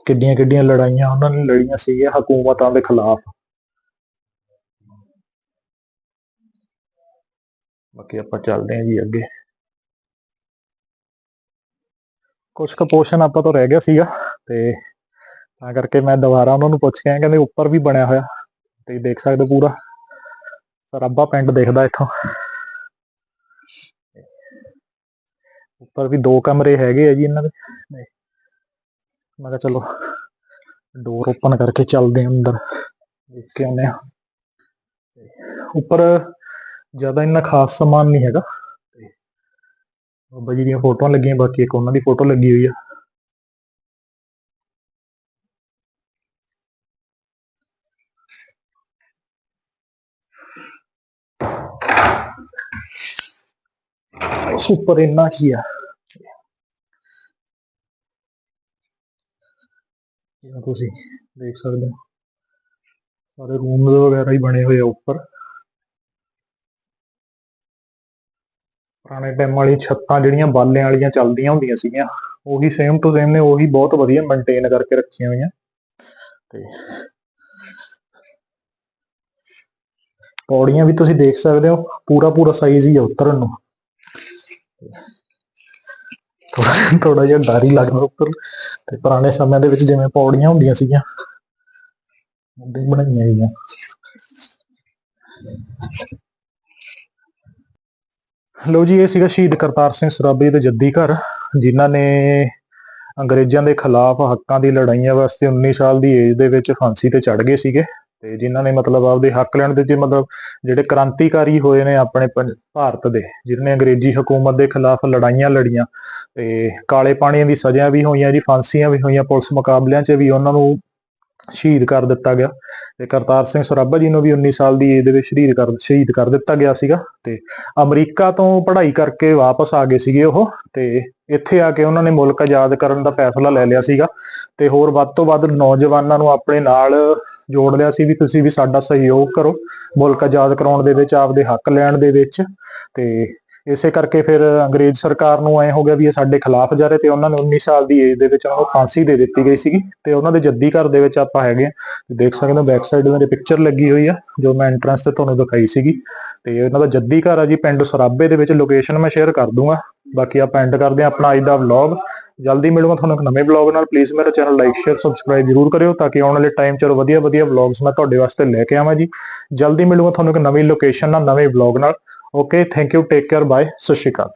ਕਿੱਡੀਆਂ ਕਿੱਡੀਆਂ ਲੜਾਈਆਂ ਉਹਨਾਂ ਨੇ ਲੜੀਆਂ ਸੀਗੀਆਂ ਹਕੂਮਤਾਂ ਦੇ ਖਿਲਾਫ। ਬਾਕੀ ਆਪਾਂ ਚੱਲਦੇ ਹਾਂ ਜੀ ਅੱਗੇ। ਕੁਝ ਕੁ ਪੋਰਸ਼ਨ ਆਪਾਂ ਤੋਂ ਰਹਿ ਗਿਆ ਸੀਗਾ ਤੇ ਤਾਂ ਕਰਕੇ ਮੈਂ ਦੁਬਾਰਾ ਉਹਨਾਂ ਨੂੰ ਪੁੱਛ ਕੇ ਆਇਆ, ਕਹਿੰਦੇ ਉੱਪਰ ਵੀ ਬਣਿਆ ਹੋਇਆ ਤੇ ਦੇਖ ਸਕਦੇ ਹੋ ਪੂਰਾ। ਸਰਾਬਾ ਪਿੰਡ ਦੇਖਦਾ ਇੱਥੋਂ। ਉੱਪਰ ਵੀ ਦੋ ਕਮਰੇ ਹੈਗੇ ਆ ਜੀ ਇਹਨਾਂ ਦੇ। ਤੇ ਮੈਂ ਕਿਹਾ ਚਲੋ ਡੋਰ ਓਪਨ ਕਰਕੇ ਚੱਲਦੇ ਹਾਂ ਅੰਦਰ ਦੇਖ ਕੇ ਆਉਂਦੇ ਆ ਉੱਪਰ ਜ਼ਿਆਦਾ ਇੰਨਾ ਖਾਸ ਸਮਾਨ ਨਹੀਂ ਹੈਗਾ ਤੇ ਬਾਬਾ ਜੀ ਦੀਆਂ ਫੋਟੋਆਂ ਲੱਗੀਆਂ ਬਾਕੀ ਇੱਕ ਉਹਨਾਂ ਦੀ ਫੋਟੋ ਲੱਗੀ ਹੋਈ ਆ ਉੱਪਰ ਇੰਨਾ ਹੀ ਆ ਜਿਵੇਂ ਤੁਸੀਂ ਦੇਖ ਸਕਦੇ ਹੋ, ਸਾਰੇ ਰੂਮਸ ਵਗੈਰਾ ਹੀ ਬਣੇ ਹੋਏ ਆ ਉੱਪਰ। ਪੁਰਾਣੇ ਟਾਈਮ ਵਾਲੀ ਛੱਤਾਂ ਜਿਹੜੀਆਂ ਬਾਲਿਆਂ ਵਾਲੀਆਂ ਚੱਲਦੀਆਂ ਹੁੰਦੀਆਂ ਸੀਗੀਆਂ, ਉਹੀ ਸੇਮ ਟੂ ਸੇਮ ਨੇ, ਉਹੀ ਬਹੁਤ ਵਧੀਆ ਮੇਨਟੇਨ ਕਰਕੇ ਰੱਖੀਆਂ ਹੋਈਆਂ। ਤੇ ਪੌੜੀਆਂ ਵੀ ਤੁਸੀਂ ਦੇਖ ਸਕਦੇ ਹੋ ਪੂਰਾ ਪੂਰਾ ਸਾਈਜ਼ ਹੀ ਆ ਉਤਰਨ ਨੂੰ। ਥੋੜਾ ਜਿਹਾ ਡਰ ਹੀ ਲੱਗਦਾ ਉੱਪਰ ਤੇ ਪੁਰਾਣੇ ਸਮਿਆਂ ਦੇ ਵਿੱਚ ਜਿਵੇਂ ਪੌੜੀਆਂ ਹੁੰਦੀਆਂ ਸੀਗੀਆਂ, ਉਹਦੇ ਬਣਾਈਆਂ ਗਈਆਂ ਲੋ ਜੀ, ਇਹ ਸੀਗਾ ਸ਼ਹੀਦ ਕਰਤਾਰ ਸਿੰਘ ਸਰਾਭੇ ਦੇ ਜੱਦੀ ਘਰ, ਜਿਨ੍ਹਾਂ ਨੇ ਅੰਗਰੇਜ਼ਾਂ ਦੇ ਖਿਲਾਫ ਹੱਕਾਂ ਦੀ ਲੜਾਈਆਂ ਵਾਸਤੇ 19 ਸਾਲ ਦੀ ਏਜ ਦੇ ਵਿੱਚ ਫਾਂਸੀ ਤੇ ਚੜ ਗਏ ਸੀਗੇ। ਤੇ ਜਿਨ੍ਹਾਂ ਨੇ ਮਤਲਬ ਆਪਦੇ ਹੱਕ ਲੈਣ ਦੇ ਵਿੱਚ ਮਤਲਬ ਜਿਹੜੇ ਕ੍ਰਾਂਤੀਕਾਰੀ ਹੋਏ ਨੇ ਆਪਣੇ ਪੰ- ਭਾਰਤ ਦੇ, ਜਿਨ੍ਹਾਂ ਅੰਗਰੇਜ਼ੀ ਹਕੂਮਤ ਦੇ ਖਿਲਾਫ ਲੜਾਈਆਂ ਲੜੀਆਂ ਤੇ ਕਾਲੇ ਪਾਣੀਆਂ ਦੀ ਸਜ਼ਾ ਵੀ ਹੋਈਆਂ ਜੀ, ਫਾਂਸੀਆਂ ਵੀ ਹੋਈਆਂ, ਪੁਲਿਸ ਮੁਕਾਬਲਿਆਂ 'ਚ ਵੀ ਉਹਨਾਂ ਨੂੰ ਸ਼ਹੀਦ ਕਰ ਦਿੱਤਾ ਗਿਆ ਤੇ ਕਰਤਾਰ ਸਿੰਘ ਸਰਾਭਾ ਜੀ ਨੂੰ ਵੀ 19 ਸਾਲ ਦੀ ਏਜ ਦੇ ਵਿੱਚ ਸ਼ਹੀਦ ਕਰ ਸ਼ਹੀਦ ਕਰ ਦਿੱਤਾ ਗਿਆ ਸੀਗਾ ਤੇ ਅਮਰੀਕਾ ਤੋਂ ਪੜ੍ਹਾਈ ਕਰਕੇ ਵਾਪਸ ਆ ਗਏ ਸੀਗੇ ਉਹ ਤੇ ਇੱਥੇ ਆ ਕੇ ਉਹਨਾਂ ਨੇ ਮੁਲਕ ਆਜ਼ਾਦ ਕਰਨ ਦਾ ਫੈਸਲਾ ਲੈ ਲਿਆ ਸੀਗਾ ਤੇ ਹੋਰ ਵੱਧ ਤੋਂ ਵੱਧ ਨੌਜਵਾਨਾਂ ਨੂੰ ਆਪਣੇ ਨਾਲ ਜੋੜ ਲਿਆ ਸੀ ਵੀ ਤੁਸੀਂ ਵੀ ਸਾਡਾ ਸਹਿਯੋਗ ਕਰੋ, ਮੁਲਕ ਆਜ਼ਾਦ ਕਰਾਉਣ ਦੇ ਵਿੱਚ, ਆਪਦੇ ਹੱਕ ਲੈਣ ਦੇ ਵਿੱਚ। ਤੇ ਇਸੇ ਕਰਕੇ ਫਿਰ ਅੰਗਰੇਜ਼ ਸਰਕਾਰ ਨੂੰ ਐ ਹੋ ਗਿਆ ਵੀ ਇਹ ਸਾਡੇ ਖਿਲਾਫ ਜਾ ਰਹੇ ਤੇ ਉਹਨਾਂ ਨੇ 19 ਸਾਲ ਦੀ ਏਜ ਦੇ ਵਿੱਚ ਉਹਨਾਂ ਨੂੰ ਫਾਂਸੀ ਦੇ ਦਿੱਤੀ ਗਈ ਸੀਗੀ ਤੇ ਉਹਨਾਂ ਦੇ ਜੱਦੀ ਘਰ ਦੇ ਵਿੱਚ ਆਪਾਂ ਹੈਗੇ ਆ। ਤੇ ਦੇਖ ਸਕਦੇ ਹੋ ਬੈਕ ਸਾਈਡ ਉਹਨਾਂ ਪਿਕਚਰ ਲੱਗੀ ਹੋਈ ਆ, ਜੋ ਮੈਂ ਐਂਟਰੈਂਸ ਤੇ ਤੁਹਾਨੂੰ ਦਿਖਾਈ ਸੀਗੀ। ਤੇ ਉਹਨਾਂ ਦਾ ਜੱਦੀ ਘਰ ਆ ਜੀ, ਪਿੰਡ ਸਰਾਬੇ ਦੇ ਵਿੱਚ ਲੋਕੇਸ਼ਨ ਮੈਂ ਸ਼ੇਅਰ ਕਰ ਦੂੰਗਾ। ਬਾਕੀ ਆਪਾਂ ਐਂਡ ਕਰਦੇ ਹਾਂ ਆਪਣਾ ਅੱਜ ਦਾ ਵਲੌਗ ਜਲਦੀ ਮਿਲੂਗਾ ਤੁਹਾਨੂੰ ਇੱਕ ਨਵੇਂ ਵਲੌਗ ਨਾਲ। ਪਲੀਜ਼ ਮੇਰਾ ਚੈਨਲ ਲਾਈਕ ਸ਼ੇਅਰ ਸਬਸਕ੍ਰਾਈਬ ਜ਼ਰੂਰ ਕਰਿਓ ਤਾਂ ਕਿ ਆਉਣ ਵਾਲੇ ਟਾਈਮ 'ਚ ਵਧੀਆ ਵਧੀਆ ਵਲੌਗਸ ਮੈਂ ਤੁਹਾਡੇ ਵਾਸਤੇ ਲੈ ਕੇ ਆਵਾਂ ਜੀ। ਜਲਦੀ ਮਿਲੂਗਾ ਤੁਹਾਨੂੰ ਇੱਕ ਨਵੀਂ ਲੋਕੇਸ਼ਨ ਨਾਲ, ਨਵੇਂ ਵਲੌਗ ਨਾਲ। Okay thank you take care bye ਸਤਿ ਸ਼੍ਰੀ ਅਕਾਲ।